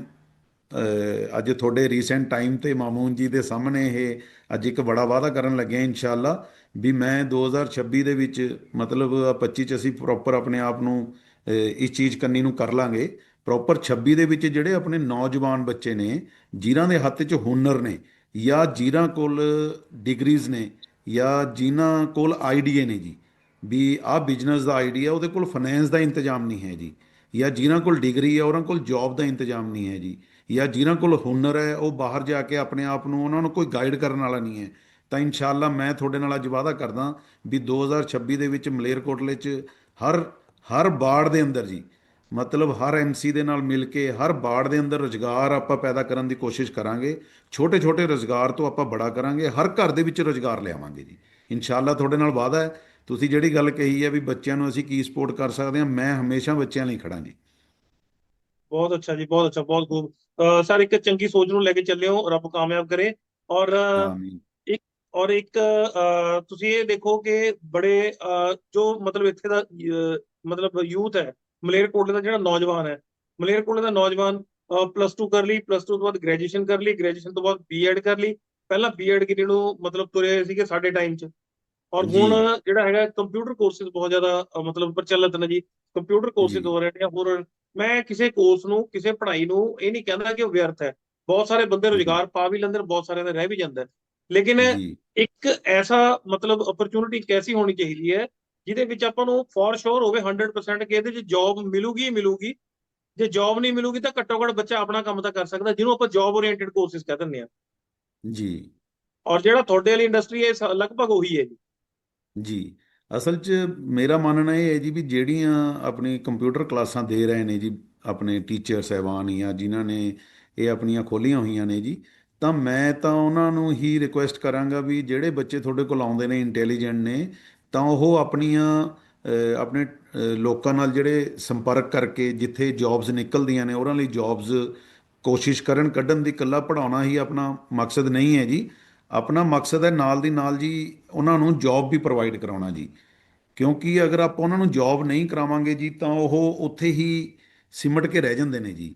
ਅੱਜ ਤੁਹਾਡੇ ਰੀਸੈਂਟ ਟਾਈਮ ਤੇ ਮਾਮੂਨ ਜੀ ਦੇ ਸਾਹਮਣੇ ਇਹ ਅੱਜ ਇੱਕ ਬੜਾ ਵਾਅਦਾ ਕਰਨ ਲੱਗਿਆ ਇਨਸ਼ਾਅੱਲਾ ਵੀ ਮੈਂ 2026 ਦੇ ਵਿੱਚ ਮਤਲਬ ਆਹ 25 ਚ ਅਸੀਂ ਪ੍ਰੋਪਰ ਆਪਣੇ ਆਪ ਨੂੰ ਇਸ ਚੀਜ਼ ਕੰਨੀ ਨੂੰ ਕਰ ਲਾਂਗੇ। ਪ੍ਰੋਪਰ 26 ਦੇ ਵਿੱਚ ਜਿਹੜੇ ਆਪਣੇ ਨੌਜਵਾਨ ਬੱਚੇ ਨੇ ਜਿਨ੍ਹਾਂ ਦੇ ਹੱਥ 'ਚ ਹੁਨਰ ਨੇ ਜਾਂ ਜਿਨ੍ਹਾਂ ਕੋਲ ਡਿਗਰੀਜ਼ ਨੇ ਜਾਂ ਜਿਨ੍ਹਾਂ ਕੋਲ ਆਈਡੀਏ ਨੇ ਜੀ, ਵੀ ਆਹ ਬਿਜ਼ਨਸ ਦਾ ਆਈਡੀਆ ਉਹਦੇ ਕੋਲ ਫਾਈਨੈਂਸ ਦਾ ਇੰਤਜ਼ਾਮ ਨਹੀਂ ਹੈ ਜੀ ਜਾਂ ਜਿਨ੍ਹਾਂ ਕੋਲ ਡਿਗਰੀ ਹੈ, ਉਹਨਾਂ ਕੋਲ ਜੌਬ ਦਾ ਇੰਤਜ਼ਾਮ ਨਹੀਂ ਹੈ ਜੀ। ਜਾਂ ਜਿਨ੍ਹਾਂ ਕੋਲ ਹੁਨਰ ਹੈ, ਉਹ ਬਾਹਰ ਜਾ ਕੇ ਆਪਣੇ ਆਪ ਨੂੰ ਉਹਨਾਂ ਨੂੰ ਕੋਈ ਗਾਈਡ ਕਰਨ ਵਾਲਾ ਨਹੀਂ ਹੈ। ਤਾਂ ਇਨਸ਼ਾਅੱਲਾ ਮੈਂ ਤੁਹਾਡੇ ਨਾਲ ਅੱਜ ਵਾਅਦਾ ਕਰਦਾ ਵੀ 2026 ਦੇ ਵਿੱਚ ਮਲੇਰਕੋਟਲੇ 'ਚ ਹਰ ਹਰ ਬਾੜ ਦੇ ਅੰਦਰ ਜੀ, ਮਤਲਬ ਹਰ ਐਮਸੀ ਦੇ ਨਾਲ ਮਿਲ ਕੇ ਹਰ ਬਾੜ ਦੇ ਅੰਦਰ ਰੁਜ਼ਗਾਰ ਆਪਾਂ ਪੈਦਾ ਕਰਨ ਦੀ ਕੋਸ਼ਿਸ਼ ਕਰਾਂਗੇ। ਛੋਟੇ ਛੋਟੇ ਰੁਜ਼ਗਾਰ ਤੋਂ ਆਪਾਂ ਬੜਾ ਕਰਾਂਗੇ, ਹਰ ਘਰ ਦੇ ਵਿੱਚ ਰੁਜ਼ਗਾਰ ਲਿਆਵਾਂਗੇ ਜੀ। ਇਨਸ਼ਾਅੱਲਾ ਤੁਹਾਡੇ ਨਾਲ ਵਾਅਦਾ ਹੈ। ਤੁਸੀਂ ਜਿਹੜੀ ਗੱਲ ਕਹੀ ਹੈ ਵੀ ਬੱਚਿਆਂ ਨੂੰ ਅਸੀਂ ਕੀ ਸਪੋਰਟ ਕਰ ਸਕਦੇ ਹਾਂ, ਮੈਂ ਹਮੇਸ਼ਾ ਬੱਚਿਆਂ ਲਈ ਖੜਾ ਜੀ। ਬਹੁਤ ਅੱਛਾ ਜੀ ਬਹੁਤ ਅੱਛਾ ਬਹੁਤ ਖੂਬ। ਸਰ ਇੱਕ ਚੰਗੀ ਸੋਚ ਨੂੰ ਲੈ ਕੇ ਚੱਲੇ ਹੋ ਰੱਬ ਕਾਮਯਾਬ ਕਰੇ। ਔਰ ਆਮੀਨ। ਔਰ ਇੱਕ ਤੁਸੀਂ ਇਹ ਦੇਖੋ ਕਿ ਬੜੇ ਜੋ ਮਤਲਬ ਇੱਥੇ ਦਾ ਮਤਲਬ ਯੂਥ ਹੈ ਮਲੇਰਕੋਟਲੇ ਦਾ ਜਿਹੜਾ ਨੌਜਵਾਨ ਹੈ ਮਲੇਰਕੋਟਲੇ ਦਾ ਨੌਜਵਾਨ ਪਲੱਸ 2 ਕਰ ਲਈ ਪਲੱਸ 2 ਤੋਂ ਬਾਅਦ ਗ੍ਰੈਜੂਏਸ਼ਨ ਕਰ ਲਈ ਗ੍ਰੈਜੂਏਸ਼ਨ ਤੋਂ ਬਾਅਦ ਬੀਐਡ ਕਰ ਲਈ। ਪਹਿਲਾਂ ਬੀਐਡ ਕਿਤੇ ਨੂੰ ਮਤਲਬ ਤੁਰੇ ਸੀਗੇ ਸਾਡੇ ਟਾਈਮ 'ਚ। ਔਰ। ਹੁਣ ਜਿਹੜਾ ਹੈਗਾ ਕੰਪਿਊਟਰ ਕੋਰਸਿਸ ਬਹੁਤ ਜ਼ਿਆਦਾ ਮਤਲਬ ਪ੍ਰਚਲਿਤ ਨੇ ਜੀ। Computer courses. ਹੋ ਰਹੇ ਨੇ ਹੋਰ ਮੈਂ ਕਿਸੇ ਕੋਰਸ ਨੂੰ ਕਿਸੇ ਪੜ੍ਹਾਈ ਨੂੰ ਇਹ ਨਹੀਂ ਕਹਿੰਦਾ ਕਿ ਉਹ ਵਿਅਰਥ ਹੈ। ਬਹੁਤ ਸਾਰੇ ਬੰਦੇ ਰੋਜ਼ਗਾਰ ਪਾ ਵੀ ਲੈਂਦੇ ਨੇ ਬਹੁਤ ਸਾਰਿਆਂ ਦਾ ਰਹਿ ਵੀ ਜਾਂਦਾ ਲੇਕਿਨ ਇੱਕ ਐਸਾ ਮਤਲਬ ਓਪਰਚ्युनिटी ਕੈਸੀ ਹੋਣੀ ਚਾਹੀਦੀ ਹੈ ਜਿਹਦੇ ਵਿੱਚ ਆਪਾਂ ਨੂੰ ਫੋਰ ਸ਼ੋਰ ਹੋਵੇ 100% ਕਿ ਇਹਦੇ 'ਚ ਜੌਬ ਮਿਲੂਗੀ ਮਿਲੂਗੀ। ਜੇ ਜੌਬ ਨਹੀਂ ਮਿਲੂਗੀ ਤਾਂ ਘੱਟੋ ਘੱਟ ਬੱਚਾ ਆਪਣਾ ਕੰਮ ਤਾਂ ਕਰ ਸਕਦਾ ਜਿਹਨੂੰ ਆਪਾਂ ਜੌਬ ਓਰੀਐਂਟਡ ਕੋਰਸਿਸ ਕਹਿ ਦਿੰਦੇ ਆ ਜੀ। ਔਰ ਜਿਹੜਾ ਤੁਹਾਡੇ ਵਾਲੀ ਇੰਡਸਟਰੀ ਹੈ ਲਗਭਗ ਉਹੀ ਹੈ ਜੀ। ਜੀ। ਅਸਲ 'ਚ ਮੇਰਾ ਮੰਨਣਾ ਇਹ ਹੈ ਜੀ ਵੀ ਜਿਹੜੀਆਂ ਆਪਣੀ ਕੰਪਿਊਟਰ ਕਲਾਸਾਂ ਦੇ ਰਹੇ ਨੇ ਜੀ, ਆਪਣੇ ਟੀਚਰ ਸਹਿਬਾਨ ਜਾਂ ਜਿਨ੍ਹਾਂ ਨੇ ਇਹ ਆਪਣੀਆਂ ਖੋਲੀਆਂ ਹੋਈਆਂ ਨੇ ਜੀ, ਤਾਂ ਮੈਂ ਤਾਂ ਉਹਨਾਂ ਨੂੰ ਹੀ ਰਿਕੁਐਸਟ ਕਰਾਂਗਾ ਵੀ ਜਿਹੜੇ ਬੱਚੇ ਤੁਹਾਡੇ ਕੋਲ ਆਉਂਦੇ ਨੇ ਇੰਟੈਲੀਜੈਂਟ ਨੇ, ਤਾਂ ਉਹ ਆਪਣੀਆਂ ਆਪਣੇ ਲੋਕਾਂ ਨਾਲ ਜਿਹੜੇ ਸੰਪਰਕ ਕਰਕੇ ਜਿੱਥੇ ਜੌਬਸ ਨਿਕਲਦੀਆਂ ਨੇ, ਉਹਨਾਂ ਲਈ ਜੌਬਸ ਕੋਸ਼ਿਸ਼ ਕਰਨ, ਕੱਢਣ ਦੀ ਇਕੱਲਾ ਪੜਾਉਣਾ ਹੀ ਆਪਣਾ ਮਕਸਦ ਨਹੀਂ ਹੈ ਜੀ। ਆਪਣਾ ਮਕਸਦ ਹੈ ਨਾਲ ਦੀ ਨਾਲ ਜੀ ਉਹਨਾਂ ਨੂੰ ਜੌਬ ਵੀ ਪ੍ਰੋਵਾਈਡ ਕਰਾਉਣਾ ਜੀ। ਕਿਉਂਕਿ ਅਗਰ ਆਪਾਂ ਉਹਨਾਂ ਨੂੰ ਜੌਬ ਨਹੀਂ ਕਰਾਵਾਂਗੇ ਜੀ, ਤਾਂ ਉਹ ਉੱਥੇ ਹੀ ਸਿਮਟ ਕੇ ਰਹਿ ਜਾਂਦੇ ਨੇ ਜੀ।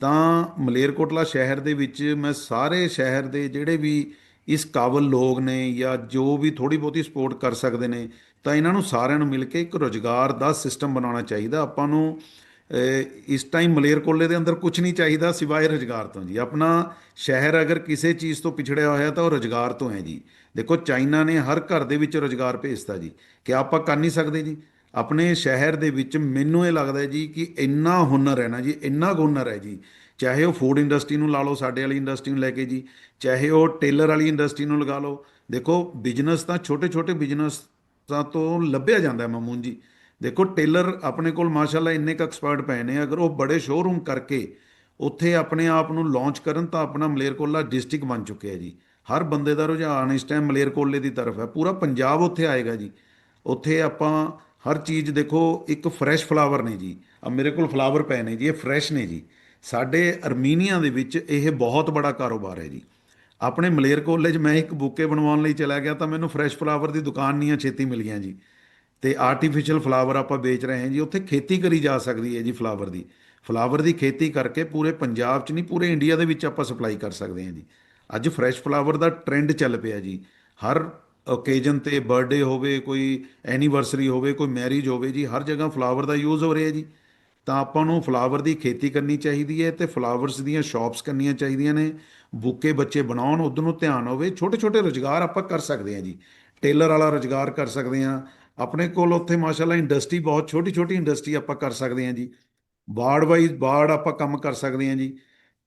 ਤਾਂ ਮਲੇਰਕੋਟਲਾ ਸ਼ਹਿਰ ਦੇ ਵਿੱਚ ਮੈਂ ਸਾਰੇ ਸ਼ਹਿਰ ਦੇ ਜਿਹੜੇ ਵੀ ਇਸ ਕਾਬਲ ਲੋਕ ਨੇ ਜਾਂ ਜੋ ਵੀ ਥੋੜੀ ਬਹੁਤੀ ਸਪੋਰਟ ਕਰ ਸਕਦੇ ਨੇ, ਤਾਂ ਇਹਨਾਂ ਨੂੰ ਸਾਰਿਆਂ ਨੂੰ ਮਿਲ ਕੇ ਇੱਕ ਰੋਜ਼ਗਾਰ ਦਾ ਸਿਸਟਮ ਬਣਾਉਣਾ ਚਾਹੀਦਾ। ਆਪਾਂ ਨੂੰ ਇਸ ਟਾਈਮ ਮਲੇਰਕੋਟਲੇ ਦੇ ਅੰਦਰ ਕੁਝ ਨਹੀਂ ਚਾਹੀਦਾ ਸਿਵਾਏ ਰੋਜ਼ਗਾਰ ਤੋਂ ਜੀ। ਆਪਣਾ ਸ਼ਹਿਰ ਅਗਰ ਕਿਸੇ ਚੀਜ਼ ਤੋਂ ਪਿਛੜਿਆ ਹੋਇਆ ਤਾਂ ਉਹ ਰੋਜ਼ਗਾਰ ਤੋਂ ਹੈ ਜੀ। ਦੇਖੋ ਚਾਈਨਾ ਨੇ ਹਰ ਘਰ ਦੇ ਵਿੱਚ ਰੋਜ਼ਗਾਰ ਭੇਜਤਾ ਜੀ। ਕਿ ਆਪਾਂ ਕਰ ਨਹੀਂ ਸਕਦੇ ਜੀ। ਆਪਣੇ ਸ਼ਹਿਰ ਦੇ ਵਿੱਚ ਮੈਨੂੰ ਇਹ ਲੱਗਦਾ ਜੀ ਕਿ ਇੰਨਾ ਹੁਨਰ ਹੈ ਨਾ ਜੀ, ਇੰਨਾ ਕੁ ਹੁਨਰ ਹੈ ਜੀ। ਚਾਹੇ ਉਹ ਫੂਡ ਇੰਡਸਟਰੀ ਨੂੰ ਲਾ ਲਓ, ਸਾਡੇ ਵਾਲੀ ਇੰਡਸਟਰੀ ਨੂੰ ਲੈ ਕੇ ਜੀ। ਚਾਹੇ ਉਹ ਟੇਲਰ ਵਾਲੀ ਇੰਡਸਟਰੀ ਨੂੰ ਲਗਾ ਲਓ। ਦੇਖੋ ਬਿਜ਼ਨਸ ਤਾਂ ਛੋਟੇ ਛੋਟੇ ਬਿਜ਼ਨਸਾਂ ਤੋਂ ਲੱਭਿਆ ਜਾਂਦਾ ਹੈ ਮਾਮੂਨ ਜੀ। ਦੇਖੋ, ਟੇਲਰ ਆਪਣੇ ਕੋਲ ਮਾਸ਼ਾਅੱਲਾ ਇੰਨੇ ਕੁ ਐਕਸਪਰਟ ਪਏ ਨੇ, ਅਗਰ ਉਹ ਬੜੇ ਸ਼ੋਰੂਮ ਕਰਕੇ ਉੱਥੇ ਆਪਣੇ ਆਪ ਨੂੰ ਲਾਂਚ ਕਰਨ ਤਾਂ ਆਪਣਾ ਮਲੇਰਕੋਟਲਾ ਡਿਸਟ੍ਰਿਕਟ ਬਣ ਚੁੱਕਿਆ ਜੀ। ਹਰ ਬੰਦੇ ਦਾ ਰੁਝਾਨ ਇਸ ਟਾਈਮ ਮਲੇਰਕੋਟਲੇ ਦੀ ਤਰਫ ਹੈ। ਪੂਰਾ ਪੰਜਾਬ ਉੱਥੇ ਆਏਗਾ ਜੀ। ਉੱਥੇ ਆਪਾਂ ਹਰ ਚੀਜ਼ ਦੇਖੋ, ਇੱਕ ਫਰੈਸ਼ ਫਲਾਵਰ ਨੇ ਜੀ। ਆ ਮੇਰੇ ਕੋਲ ਫਲਾਵਰ ਪਏ ਨੇ ਜੀ, ਇਹ ਫਰੈਸ਼ ਨੇ ਜੀ। ਸਾਡੇ ਅਰਮੀਨੀਆ ਦੇ ਵਿੱਚ ਇਹ ਬਹੁਤ ਬੜਾ ਕਾਰੋਬਾਰ ਹੈ ਜੀ। ਆਪਣੇ ਮਲੇਰਕੋਟਲੇ 'ਚ ਮੈਂ ਇੱਕ ਬੂਕੇ ਬਣਵਾਉਣ ਲਈ ਚਲਾ ਗਿਆ ਤਾਂ ਮੈਨੂੰ ਫਰੈਸ਼ ਫਲਾਵਰ ਦੀ ਦੁਕਾਨ ਨਹੀਂ ਆ ਛੇਤੀ ਮਿਲ ਗਿਆ ਜੀ। ਤੇ ਆਰਟੀਫੀਸ਼ੀਅਲ ਫਲਾਵਰ ਆਪਾਂ ਵੇਚ ਰਹੇ ਹਾਂ ਜੀ, ਉੱਥੇ ਖੇਤੀ ਕਰੀ ਜਾ ਸਕਦੀ ਹੈ ਜੀ ਫਲਾਵਰ ਦੀ। ਫਲਾਵਰ ਦੀ ਖੇਤੀ ਕਰਕੇ ਪੂਰੇ ਪੰਜਾਬ 'ਚ ਨਹੀਂ, ਪੂਰੇ ਇੰਡੀਆ ਦੇ ਵਿੱਚ ਆਪਾਂ ਸਪਲਾਈ ਕਰ ਸਕਦੇ ਹਾਂ ਜੀ। ਅੱਜ ਫਰੈਸ਼ ਫਲਾਵਰ ਦਾ ਟ੍ਰੈਂਡ ਚੱਲ ਪਿਆ ਜੀ। ਹਰ ਓਕੇਜਨ ਤੇ ਬਰਥਡੇ ਹੋਵੇ, ਕੋਈ ਐਨੀਵਰਸਰੀ ਹੋਵੇ, ਕੋਈ ਮੈਰਿਜ ਹੋਵੇ ਜੀ, ਹਰ ਜਗ੍ਹਾ ਫਲਾਵਰ ਦਾ ਯੂਜ਼ ਹੋ ਰਿਹਾ ਜੀ। ਤਾਂ ਆਪਾਂ ਨੂੰ ਫਲਾਵਰ ਦੀ ਖੇਤੀ ਕਰਨੀ ਚਾਹੀਦੀ ਹੈ ਤੇ ਫਲਾਵਰਸ ਦੀਆਂ ਸ਼ਾਪਸ ਕਰਨੀਆਂ ਚਾਹੀਦੀਆਂ ਨੇ। ਬੁੱਕੇ ਬੱਚੇ ਬਣਾਉਣ, ਉਧਰ ਨੂੰ ਧਿਆਨ ਹੋਵੇ ਛੋਟੇ ਛੋਟੇ ਰੁਜ਼ਗਾਰ ਆਪਾਂ ਕਰ ਸਕਦੇ ਹਾਂ ਜੀ। ਟੇਲਰ ਵਾਲਾ ਰੁਜ਼ਗਾਰ ਕਰ ਸਕਦੇ ਹਾਂ। ਆਪਣੇ ਕੋਲ ਉੱਥੇ ਮਾਸ਼ਾਅੱਲਾ ਇੰਡਸਟਰੀ ਬਹੁਤ ਛੋਟੀ ਛੋਟੀ ਇੰਡਸਟਰੀ ਆਪਾਂ ਕਰ ਸਕਦੇ ਹਾਂ ਜੀ। ਵਾਰਡ ਵਾਈਜ਼ ਵਾਰਡ ਆਪਾਂ ਕੰਮ ਕਰ ਸਕਦੇ ਹਾਂ ਜੀ।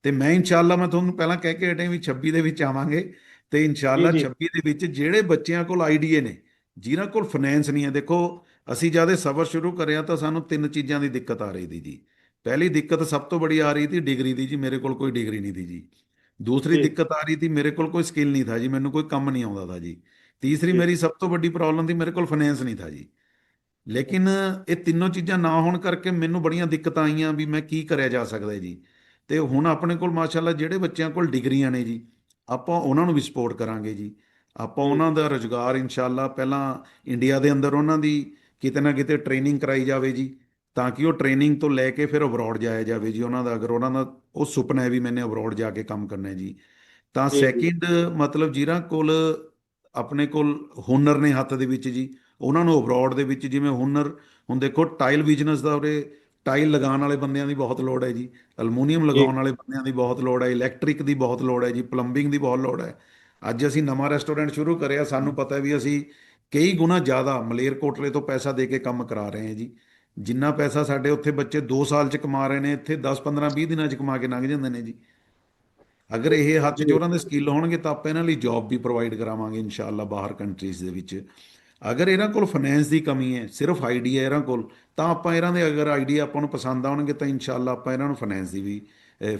ਤੇ ਮੈਂ ਇਨਸ਼ਾਅੱਲਾ ਮੈਂ ਤੁਹਾਨੂੰ ਪਹਿਲਾਂ ਕਹਿ ਕੇ ਹਟਿਆ ਵੀ 26 ਦੇ ਵਿੱਚ ਆਵਾਂਗੇ। ਤੇ ਇਨਸ਼ਾਅੱਲਾ ਜੀ, ਜੀ। 26 ਦੇ ਵਿੱਚ ਜਿਹੜੇ ਬੱਚਿਆਂ ਕੋਲ ਆਈਡੀਏ ਨੇ ਜਿਨ੍ਹਾਂ ਕੋਲ ਫਾਈਨੈਂਸ ਨਹੀਂ ਹੈ ਦੇਖੋ ਅਸੀਂ ਜਦ ਸਫ਼ਰ ਸ਼ੁਰੂ ਕਰਿਆ ਤਾਂ ਸਾਨੂੰ ਤਿੰਨ ਚੀਜ਼ਾਂ ਦੀ ਦਿੱਕਤ ਆ ਰਹੀ ਸੀ ਜੀ। ਪਹਿਲੀ ਦਿੱਕਤ ਸਭ ਤੋਂ ਬੜੀ ਆ ਰਹੀ ਸੀ ਡਿਗਰੀ ਦੀ ਜੀ ਮੇਰੇ ਕੋਲ ਕੋਈ ਡਿਗਰੀ ਨਹੀਂ ਸੀ ਜੀ। ਦੂਸਰੀ। ਦਿੱਕਤ ਆ ਰਹੀ ਸੀ ਮੇਰੇ ਕੋਲ ਕੋਈ ਸਕਿੱਲ ਨਹੀਂ ਥਾ ਜੀ ਮੈਨੂੰ ਕੋਈ ਕੰਮ ਨਹੀਂ ਆਉਂਦਾ ਥਾ ਜੀ। ਤੀਸਰੀ। ਮੇਰੀ ਸਭ ਤੋਂ ਵੱਡੀ ਪ੍ਰੋਬਲਮ ਸੀ ਮੇਰੇ ਕੋਲ ਫਾਈਨੈਂਸ ਨਹੀਂ ਥਾ ਜੀ ਲੇਕਿਨ ਇਹ ਤਿੰਨੋਂ ਚੀਜ਼ਾਂ ਨਾ ਹੋਣ ਕਰਕੇ ਮੈਨੂੰ ਬੜੀਆਂ ਦਿੱਕਤਾਂ ਆਈਆਂ ਵੀ ਮੈਂ ਕੀ ਕਰਿਆ ਜਾ ਸਕਦਾ ਜੀ ਤੇ ਹੁਣ ਆਪਣੇ ਕੋਲ ਮਾਸ਼ਾਅੱਲਾ ਜਿਹੜੇ ਬੱਚਿਆਂ ਕੋਲ ਡਿਗਰੀਆਂ ਨੇ ਜੀ ਆਪਾਂ ਉਹਨਾਂ ਨੂੰ ਵੀ ਸਪੋਰਟ ਕਰਾਂਗੇ ਜੀ ਆਪਾਂ। ਉਹਨਾਂ ਦਾ ਰੁਜ਼ਗਾਰ ਇਨਸ਼ਾਅੱਲਾ ਪਹਿਲਾਂ ਇੰਡੀਆ ਦੇ ਅੰਦਰ ਉਹਨਾਂ ਦੀ ਕਿਤੇ ਨਾ ਕਿਤੇ ਟ੍ਰੇਨਿੰਗ ਕਰਾਈ ਜਾਵੇ ਜੀ ਤਾਂ ਕਿ ਉਹ ਟ੍ਰੇਨਿੰਗ ਤੋਂ ਲੈ ਕੇ ਫਿਰ ਅਬਰੋਡ ਜਾਇਆ ਜਾਵੇ ਜੀ ਉਹਨਾਂ ਦਾ ਅਗਰ ਉਹਨਾਂ ਦਾ ਉਹ ਸੁਪਨਾ ਹੈ ਵੀ ਮੈਨੇ ਅਬਰੋਡ ਜਾ ਕੇ ਕੰਮ ਕਰਨਾ ਹੈ ਜੀ ਤਾਂ। ਸੈਕਿੰਡ ਮਤਲਬ ਜਿਨ੍ਹਾਂ ਕੋਲ ਆਪਣੇ ਕੋਲ ਹੁਨਰ ਨੇ ਹੱਥ ਦੇ ਵਿੱਚ ਜੀ। ਉਹਨਾਂ ਨੂੰ ਅਬਰੋਡ ਦੇ ਵਿੱਚ ਜਿਵੇਂ ਹੁਨਰ ਹੁਣ ਦੇਖੋ ਟਾਈਲ ਬਿਜ਼ਨਸ ਦਾ ਉਰੇ ਟਾਈਲ ਲਗਾਉਣ ਵਾਲੇ ਬੰਦਿਆਂ ਦੀ ਬਹੁਤ ਲੋੜ ਹੈ ਜੀ। ਅਲਮੂਨੀਅਮ ਲਗਾਉਣ ਵਾਲੇ ਬੰਦਿਆਂ ਦੀ ਬਹੁਤ ਲੋੜ ਹੈ। ਇਲੈਕਟ੍ਰਿਕ ਦੀ ਬਹੁਤ ਲੋੜ ਹੈ ਜੀ। ਪਲੰਬਿੰਗ ਦੀ ਬਹੁਤ ਲੋੜ ਹੈ। ਅੱਜ ਅਸੀਂ ਨਵਾਂ ਰੈਸਟੋਰੈਂਟ ਸ਼ੁਰੂ ਕਰਿਆ। ਸਾਨੂੰ ਪਤਾ ਹੈ ਵੀ ਅਸੀਂ ਕਈ ਗੁਣਾ ਜ਼ਿਆਦਾ ਮਲੇਰਕੋਟਲੇ ਤੋਂ ਪੈਸਾ ਦੇ ਕੇ ਕੰਮ ਕਰਾ ਰਹੇ ਹਾਂ ਜੀ। ਜਿੰਨਾ ਪੈਸਾ ਸਾਡੇ ਉੱਥੇ ਬੱਚੇ 2 ਸਾਲ ਚ ਕਮਾ ਰਹੇ ਨੇ ਇੱਥੇ 10 15 20 ਦਿਨਾਂ ਚ ਕਮਾ ਕੇ ਲੰਘ ਜਾਂਦੇ ਨੇ ਜੀ। ਅਗਰ ਇਹ ਹੱਥ 'ਚ। ਉਹਨਾਂ ਦੇ ਸਕਿੱਲ ਹੋਣਗੇ ਤਾਂ ਆਪਾਂ ਇਹਨਾਂ ਲਈ ਜੌਬ ਵੀ ਪ੍ਰੋਵਾਈਡ ਕਰਾਵਾਂਗੇ ਇਨਸ਼ਾਅੱਲਾ ਬਾਹਰ ਕੰਟਰੀਜ਼ ਦੇ ਵਿੱਚ। ਅਗਰ ਇਹਨਾਂ ਕੋਲ ਫਾਈਨੈਂਸ ਦੀ ਕਮੀ ਹੈ ਸਿਰਫ ਆਈਡੀਆ ਇਹਨਾਂ ਕੋਲ ਤਾਂ ਆਪਾਂ ਇਹਨਾਂ ਦੇ ਅਗਰ ਆਈਡੀਆ ਆਪਾਂ ਨੂੰ ਪਸੰਦ ਆਉਣਗੇ ਤਾਂ ਇਨਸ਼ਾਅੱਲਾ ਆਪਾਂ ਇਹਨਾਂ ਨੂੰ ਫਾਈਨੈਂਸ ਦੀ ਵੀ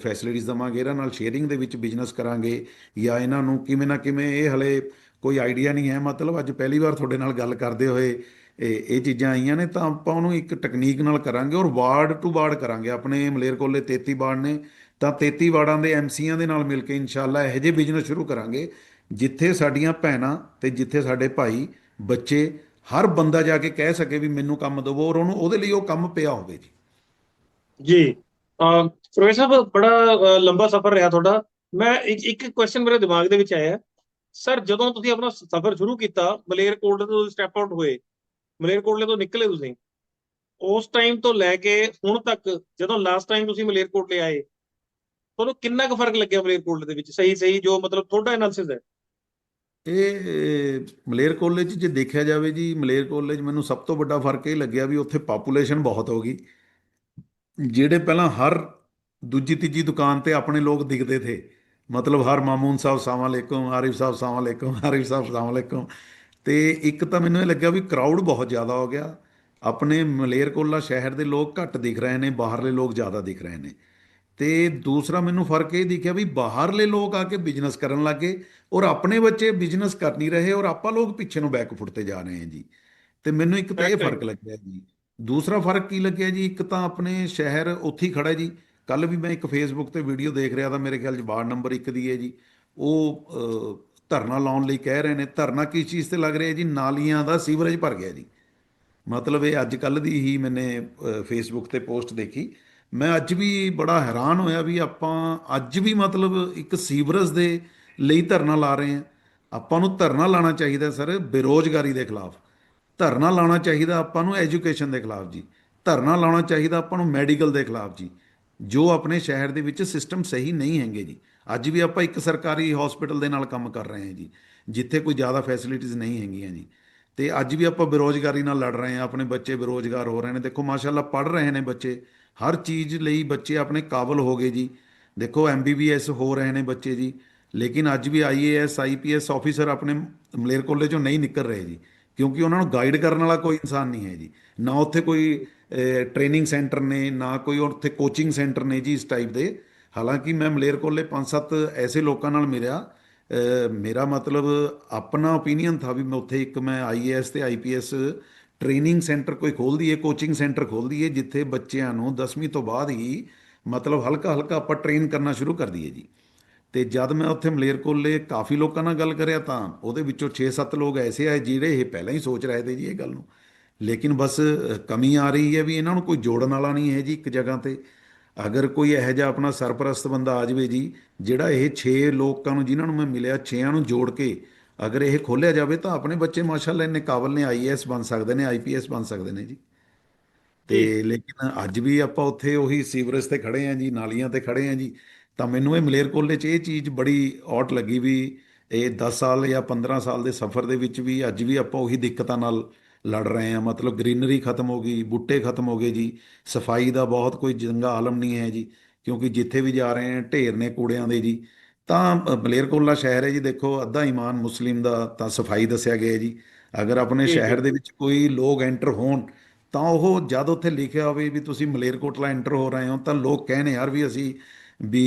ਫੈਸਿਲਿਟੀਜ਼ ਦਵਾਂਗੇ ਇਹਨਾਂ ਨਾਲ ਸ਼ੇਅਰਿੰਗ ਦੇ ਵਿੱਚ ਬਿਜ਼ਨਸ ਕਰਾਂਗੇ ਜਾਂ ਇਹਨਾਂ ਨੂੰ ਕਿਵੇਂ ਨਾ ਕਿਵੇਂ ਇਹ ਹਲੇ ਕੋਈ ਆਈਡੀਆ ਨਹੀਂ ਹੈ। ਮਤਲਬ ਅੱਜ ਪਹਿਲੀ ਵਾਰ ਤੁਹਾਡੇ ਨਾਲ ਗੱਲ ਕਰਦੇ ਹੋਏ ਇਹ ਇਹ ਚੀਜ਼ਾਂ ਆਈਆਂ ਨੇ ਤਾਂ ਆਪਾਂ ਉਹਨੂੰ ਇੱਕ ਟੈਕਨੀਕ ਨਾਲ ਕਰਾਂਗੇ ਔਰ ਵਾਰਡ ਟੂ ਵਾਰਡ ਕਰਾਂਗੇ। ਆਪਣੇ ਮਲੇਰਕੋਟਲੇ 33 ਵਾਰਡ ਨੇ ਤਾਂ 33 ਵਾਰਡਾਂ ਦੇ ਐਮਸੀਆਂ ਦੇ ਨਾਲ ਮਿਲ ਕੇ ਇਨਸ਼ਾਅੱਲਾ ਇਹੋ ਜਿਹੇ ਬਿਜ਼ਨਸ ਸ਼ੁਰੂ ਕਰਾਂਗੇ, ਜਿੱਥੇ ਸਾਡੀਆਂ ਭੈਣਾਂ ਤੇ ਜਿੱਥੇ ਸਾਡੇ ਭਾਈ, ਬੱਚੇ, ਹਰ ਬੰਦਾ ਜਾ ਕੇ ਕਹਿ ਸਕੇ ਵੀ ਮੈਨੂੰ ਕੰਮ ਦਿਵੋ ਔਰ ਉਹਨੂੰ ਉਹਦੇ ਲਈ ਉਹ ਕੰਮ ਪਿਆ ਹੋਵੇ ਜੀ। ਜੀ ਪ੍ਰੋਫੈਸਰ ਸਾਹਿਬ, ਬੜਾ ਲੰਬਾ ਸਫ਼ਰ ਰਿਹਾ ਤੁਹਾਡਾ। ਮੈਂ ਇੱਕ ਇੱਕ ਕੁਐਸਚਨ ਮੇਰੇ ਦਿਮਾਗ ਦੇ ਵਿੱਚ ਆਇਆ। ਸਰ, ਜਦੋਂ ਤੁਸੀਂ ਆਪਣਾ ਸਫ਼ਰ ਸ਼ੁਰੂ ਕੀਤਾ ਮਲੇਰਕੋਟਲੇ ਤੋਂ ਸਟੈਪ ਆਊਟ ਹੋਏ ਮਲੇਰਕੋਟਲੇ ਤੋਂ ਨਿਕਲੇ ਤੁਸੀਂ, ਉਸ ਟਾਈਮ ਤੋਂ ਲੈ ਕੇ ਹੁਣ ਤੱਕ, ਜਦੋਂ ਲਾਸਟ ਟਾਈਮ ਤੁਸੀਂ ਮਲੇਰਕੋਟਲੇ ਆਏ ਤੁਹਾਨੂੰ ਕਿੰਨਾ ਕੁ ਫ਼ਰਕ ਲੱਗਿਆ ਮਲੇਰਕੋਟਲੇ ਦੇ ਵਿੱਚ? ਸਹੀ ਸਹੀ ਜੋ ਮਤਲਬ ਤੁਹਾਡਾ ਐਨਾਲਿਸਿਸ ਹੈ। ਇਹ ਮਲੇਰਕੋਟਲੇ 'ਚ ਜੇ ਦੇਖਿਆ ਜਾਵੇ ਜੀ ਮਲੇਰਕੋਟਲੇ 'ਚ ਮੈਨੂੰ ਸਭ ਤੋਂ ਵੱਡਾ ਫ਼ਰਕ ਇਹ ਲੱਗਿਆ ਵੀ ਉੱਥੇ ਪਾਪੂਲੇਸ਼ਨ ਬਹੁਤ ਹੋ ਗਈ। ਜਿਹੜੇ ਪਹਿਲਾਂ ਹਰ ਦੂਜੀ, ਤੀਜੀ ਦੁਕਾਨ ਤੇ ਆਪਣੇ ਲੋਕ ਦਿਖਦੇ ਥੇ। ਮਤਲਬ ਹਰ ਮਾਮੂਨ ਸਾਹਿਬ ਸਲਾਮ ਅਲੈਕੁਮ ਆਰਿਫ ਸਾਹਿਬ ਸਲਾਮ ਅਲੈਕੁਮ ਆਰਿਫ ਸਾਹਿਬ ਸਲਾਮ ਅਲੈਕੁਮ ਤੇ ਇੱਕ ਤਾਂ ਮੈਨੂੰ ਇਹ ਲੱਗਿਆ ਵੀ ਕਰਾਊਡ ਬਹੁਤ ਜ਼ਿਆਦਾ ਹੋ ਗਿਆ। ਆਪਣੇ ਮਲੇਰਕੋਟਲਾ ਸ਼ਹਿਰ ਦੇ ਲੋਕ ਘੱਟ ਦਿਖ ਰਹੇ ਨੇ, ਬਾਹਰਲੇ ਲੋਕ ਜ਼ਿਆਦਾ ਦਿਖ ਰਹੇ ਨੇ। ਤੇ ਦੂਸਰਾ ਮੈਨੂੰ ਫ਼ਰਕ ਇਹ ਦਿਖਿਆ ਵੀ ਬਾਹਰਲੇ ਲੋਕ ਆ ਕੇ ਬਿਜ਼ਨਸ ਕਰਨ ਲੱਗੇ ਔਰ ਆਪਣੇ ਬੱਚੇ ਬਿਜ਼ਨਸ ਕਰ ਨਹੀਂ ਰਹੇ ਔਰ ਆਪਾਂ ਲੋਕ ਪਿੱਛੇ ਨੂੰ ਬੈਕ ਫੁੱਟਦੇ ਜਾ ਰਹੇ ਹਾਂ ਜੀ। ਤੇ ਮੈਨੂੰ ਇੱਕ ਤਾਂ ਇਹ ਫ਼ਰਕ ਲੱਗਿਆ ਜੀ। ਦੂਸਰਾ ਫ਼ਰਕ ਕੀ ਲੱਗਿਆ ਜੀ? ਇੱਕ ਤਾਂ ਆਪਣੇ ਸ਼ਹਿਰ ਉੱਥੇ ਹੀ ਖੜਾ ਜੀ। ਕੱਲ ਵੀ ਮੈਂ ਇੱਕ ਫੇਸਬੁੱਕ ਤੇ ਵੀਡੀਓ ਦੇਖ ਰਿਹਾ ਤਾਂ ਮੇਰੇ ਖਿਆਲ 'ਚ ਵਾਰਡ ਨੰਬਰ 1 ਦੀ ਹੈ ਜੀ। ਉਹ ਧਰਨਾ ਲਾਉਣ ਲਈ ਕਹਿ ਰਹੇ ਨੇ ਧਰਨਾ ਕਿਸ ਚੀਜ਼ ਤੇ ਲੱਗ ਰਿਹਾ ਜੀ? ਨਾਲੀਆਂ ਦਾ ਸੀਵਰੇਜ ਭਰ ਗਿਆ ਜੀ। ਮਤਲਬ ਇਹ ਅੱਜ ਕੱਲ ਦੀ ਹੀ ਮੈਨੇ ਫੇਸਬੁੱਕ ਤੇ ਪੋਸਟ ਦੇਖੀ। ਮੈਂ ਅੱਜ ਵੀ ਬੜਾ ਹੈਰਾਨ ਹੋਇਆ ਵੀ ਆਪਾਂ ਅੱਜ ਵੀ ਮਤਲਬ ਇੱਕ ਸੀਵਰੇਜ ਦੇ ਲਈ ਧਰਨਾ ਲਾ ਰਹੇ ਹਾਂ। ਆਪਾਂ ਨੂੰ ਧਰਨਾ ਲਾਣਾ ਚਾਹੀਦਾ ਸਰ, ਬੇਰੋਜ਼ਗਾਰੀ ਦੇ ਖਿਲਾਫ। ਧਰਨਾ ਲਾਉਣਾ ਚਾਹੀਦਾ ਆਪਾਂ ਨੂੰ ਐਜੂਕੇਸ਼ਨ ਦੇ ਖਿਲਾਫ ਜੀ। ਧਰਨਾ ਲਾਉਣਾ ਚਾਹੀਦਾ ਆਪਾਂ ਨੂੰ ਮੈਡੀਕਲ ਦੇ ਖਿਲਾਫ ਜੀ। ਜੋ ਆਪਣੇ ਸ਼ਹਿਰ ਦੇ ਵਿੱਚ ਸਿਸਟਮ ਸਹੀ ਨਹੀਂ ਹੈਗੇ ਜੀ। ਅੱਜ ਵੀ ਆਪਾਂ ਇੱਕ ਸਰਕਾਰੀ ਹਸਪੀਟਲ ਦੇ ਨਾਲ ਕੰਮ ਕਰ ਰਹੇ ਹਾਂ ਜੀ। ਜਿੱਥੇ ਕੋਈ ਜ਼ਿਆਦਾ ਫੈਸਿਲਿਟੀਜ਼ ਨਹੀਂ ਹੈਗੀਆਂ ਜੀ। ਤੇ ਅੱਜ ਵੀ ਆਪਾਂ ਬੇਰੋਜ਼ਗਾਰੀ ਨਾਲ ਲੜ ਰਹੇ ਹਾਂ। ਆਪਣੇ ਬੱਚੇ ਬੇਰੋਜ਼ਗਾਰ ਹੋ ਰਹੇ ਨੇ। ਦੇਖੋ, ਮਾਸ਼ਾਅੱਲਾ ਪੜ੍ਹ ਰਹੇ ਨੇ ਬੱਚੇ। ਹਰ ਚੀਜ਼ ਲਈ ਬੱਚੇ ਆਪਣੇ ਕਾਬਲ ਹੋ ਗਏ ਜੀ। ਦੇਖੋ ਐਮਬੀਬੀਐਸ ਹੋ ਰਹੇ ਨੇ ਬੱਚੇ ਜੀ। ਲੇਕਿਨ ਅੱਜ ਵੀ ਆਈਏਐਸ ਆਈਪੀਐਸ ਆਫੀਸਰ ਆਪਣੇ ਮਲੇਰਕੋਟਲੇ ਚੋਂ ਨਹੀਂ ਨਿਕਲ ਰਹੇ ਜੀ। ਕਿਉਂਕਿ ਉਹਨਾਂ ਨੂੰ ਗਾਈਡ ਕਰਨ ਵਾਲਾ ਕੋਈ ਇਨਸਾਨ ਨਹੀਂ ਹੈ ਜੀ। ਨਾ ਉੱਥੇ ਕੋਈ ਟ੍ਰੇਨਿੰਗ ਸੈਂਟਰ ਨੇ, ਨਾ ਕੋਈ ਉੱਥੇ ਕੋਚਿੰਗ ਸੈਂਟਰ ਨੇ ਜੀ ਇਸ ਟਾਈਪ ਦੇ। ਹਾਲਾਂਕਿ ਮੈਂ ਮਲੇਰਕੋਟਲੇ ਪੰਜ ਸੱਤ ਐਸੇ ਲੋਕਾਂ ਨਾਲ ਮਿਲਿਆ। ਮੇਰਾ ਮਤਲਬ ਆਪਣਾ ਓਪੀਨੀਅਨ ਥਾ ਵੀ ਮੈਂ ਉੱਥੇ ਇੱਕ ਮੈਂ ਆਈਏਐਸ ਤੇ ਆਈਪੀਐਸ ਟ੍ਰੇਨਿੰਗ ਸੈਂਟਰ ਕੋਈ ਖੋਲ ਦਈਏ, ਕੋਚਿੰਗ ਸੈਂਟਰ ਖੋਲ ਦਈਏ, ਜਿੱਥੇ ਬੱਚਿਆਂ ਨੂੰ 10ਵੀਂ ਤੋਂ ਬਾਅਦ ਹੀ ਮਤਲਬ ਹਲਕਾ ਹਲਕਾ ਆਪਾਂ ਟ੍ਰੇਨ ਕਰਨਾ ਸ਼ੁਰੂ ਕਰ ਦਈਏ ਜੀ। ਤੇ ਜਦ ਮੈਂ ਉੱਥੇ ਮਲੇਰਕੋਟਲੇ ਕਾਫੀ ਲੋਕਾਂ ਨਾਲ ਗੱਲ ਕਰਿਆ ਤਾਂ ਉਹਦੇ ਵਿੱਚੋਂ 6-7 ਲੋਕ ਐਸੇ ਆਏ ਜਿਹੜੇ ਇਹ ਪਹਿਲਾਂ ਹੀ ਸੋਚ ਰਹੇ ਤੇ ਜੀ ਇਹ ਗੱਲ ਨੂੰ। ਲੇਕਿਨ ਬਸ ਕਮੀ ਆ ਰਹੀ ਹੈ ਵੀ ਇਹਨਾਂ ਨੂੰ ਕੋਈ ਜੋੜਨ ਵਾਲਾ ਨਹੀਂ ਹੈ ਜੀ ਇੱਕ ਜਗ੍ਹਾ ਤੇ। ਅਗਰ ਕੋਈ ਇਹੋ ਜਿਹਾ ਆਪਣਾ ਸਰਪ੍ਰਸਤ ਬੰਦਾ ਆ ਜਾਵੇ ਜੀ, ਜਿਹੜਾ ਇਹ 6 ਲੋਕਾਂ ਨੂੰ ਜਿਨ੍ਹਾਂ ਨੂੰ ਮੈਂ ਮਿਲਿਆ 6ਾਂ ਨੂੰ ਜੋੜ ਕੇ ਅਗਰ ਇਹ ਖੋਲਿਆ ਜਾਵੇ ਤਾਂ ਆਪਣੇ ਬੱਚੇ ਮਾਸ਼ਾਅੱਲਾ ਇੰਨੇ ਕਾਬਲ ਨੇ ਆਈਏਐਸ ਬਣ ਸਕਦੇ ਨੇ ਆਈਪੀਐਸ ਬਣ ਸਕਦੇ ਨੇ ਜੀ। ਤੇ ਲੇਕਿਨ ਅੱਜ ਵੀ ਆਪਾਂ ਉੱਥੇ ਉਹੀ ਸੀਵਰੇਜ ਤੇ ਖੜੇ ਆਂ ਜੀ ਨਾਲੀਆਂ ਤੇ ਖੜੇ ਆਂ ਜੀ ਤਾਂ ਮੈਨੂੰ ਇਹ ਮਲੇਰਕੋਟਲੇ 'ਚ ਇਹ ਚੀਜ਼ ਬੜੀ ਔਟ ਲੱਗੀ ਵੀ ਇਹ 10 ਸਾਲ ਜਾਂ 15 ਸਾਲ ਦੇ ਸਫ਼ਰ ਦੇ ਵਿੱਚ ਵੀ ਅੱਜ ਵੀ ਆਪਾਂ ਉਹੀ ਦਿੱਕਤਾਂ ਨਾਲ ਲੜ ਰਹੇ ਹਾਂ। ਮਤਲਬ ਗ੍ਰੀਨਰੀ ਖਤਮ ਹੋ ਗਈ ਬੂਟੇ ਖਤਮ ਹੋ ਗਏ ਜੀ ਸਫ਼ਾਈ ਦਾ ਬਹੁਤ ਕੋਈ ਚੰਗਾ ਆਲਮ ਨਹੀਂ ਹੈ ਜੀ ਕਿਉਂਕਿ ਜਿੱਥੇ ਵੀ ਜਾ ਰਹੇ ਹਾਂ ਢੇਰ ਨੇ ਕੂੜਿਆਂ ਦੇ ਜੀ। ਤਾਂ ਅ, ਮਲੇਰਕੋਟਲਾ ਸ਼ਹਿਰ ਹੈ ਜੀ ਦੇਖੋ ਅੱਧਾ ਈਮਾਨ ਮੁਸਲਿਮ ਦਾ ਤਾਂ ਸਫ਼ਾਈ ਦੱਸਿਆ ਗਿਆ ਜੀ ਅਗਰ ਆਪਣੇ। ਸ਼ਹਿਰ ਦੇ ਵਿੱਚ ਕੋਈ ਲੋਕ ਐਂਟਰ ਹੋਣ ਤਾਂ ਉਹ ਜਦ ਉੱਥੇ ਲਿਖਿਆ ਹੋਵੇ ਵੀ ਤੁਸੀਂ ਮਲੇਰਕੋਟਲਾ ਐਂਟਰ ਹੋ ਰਹੇ ਹੋ ਤਾਂ ਲੋਕ ਕਹਿਣ ਯਾਰ ਵੀ ਅਸੀਂ ਵੀ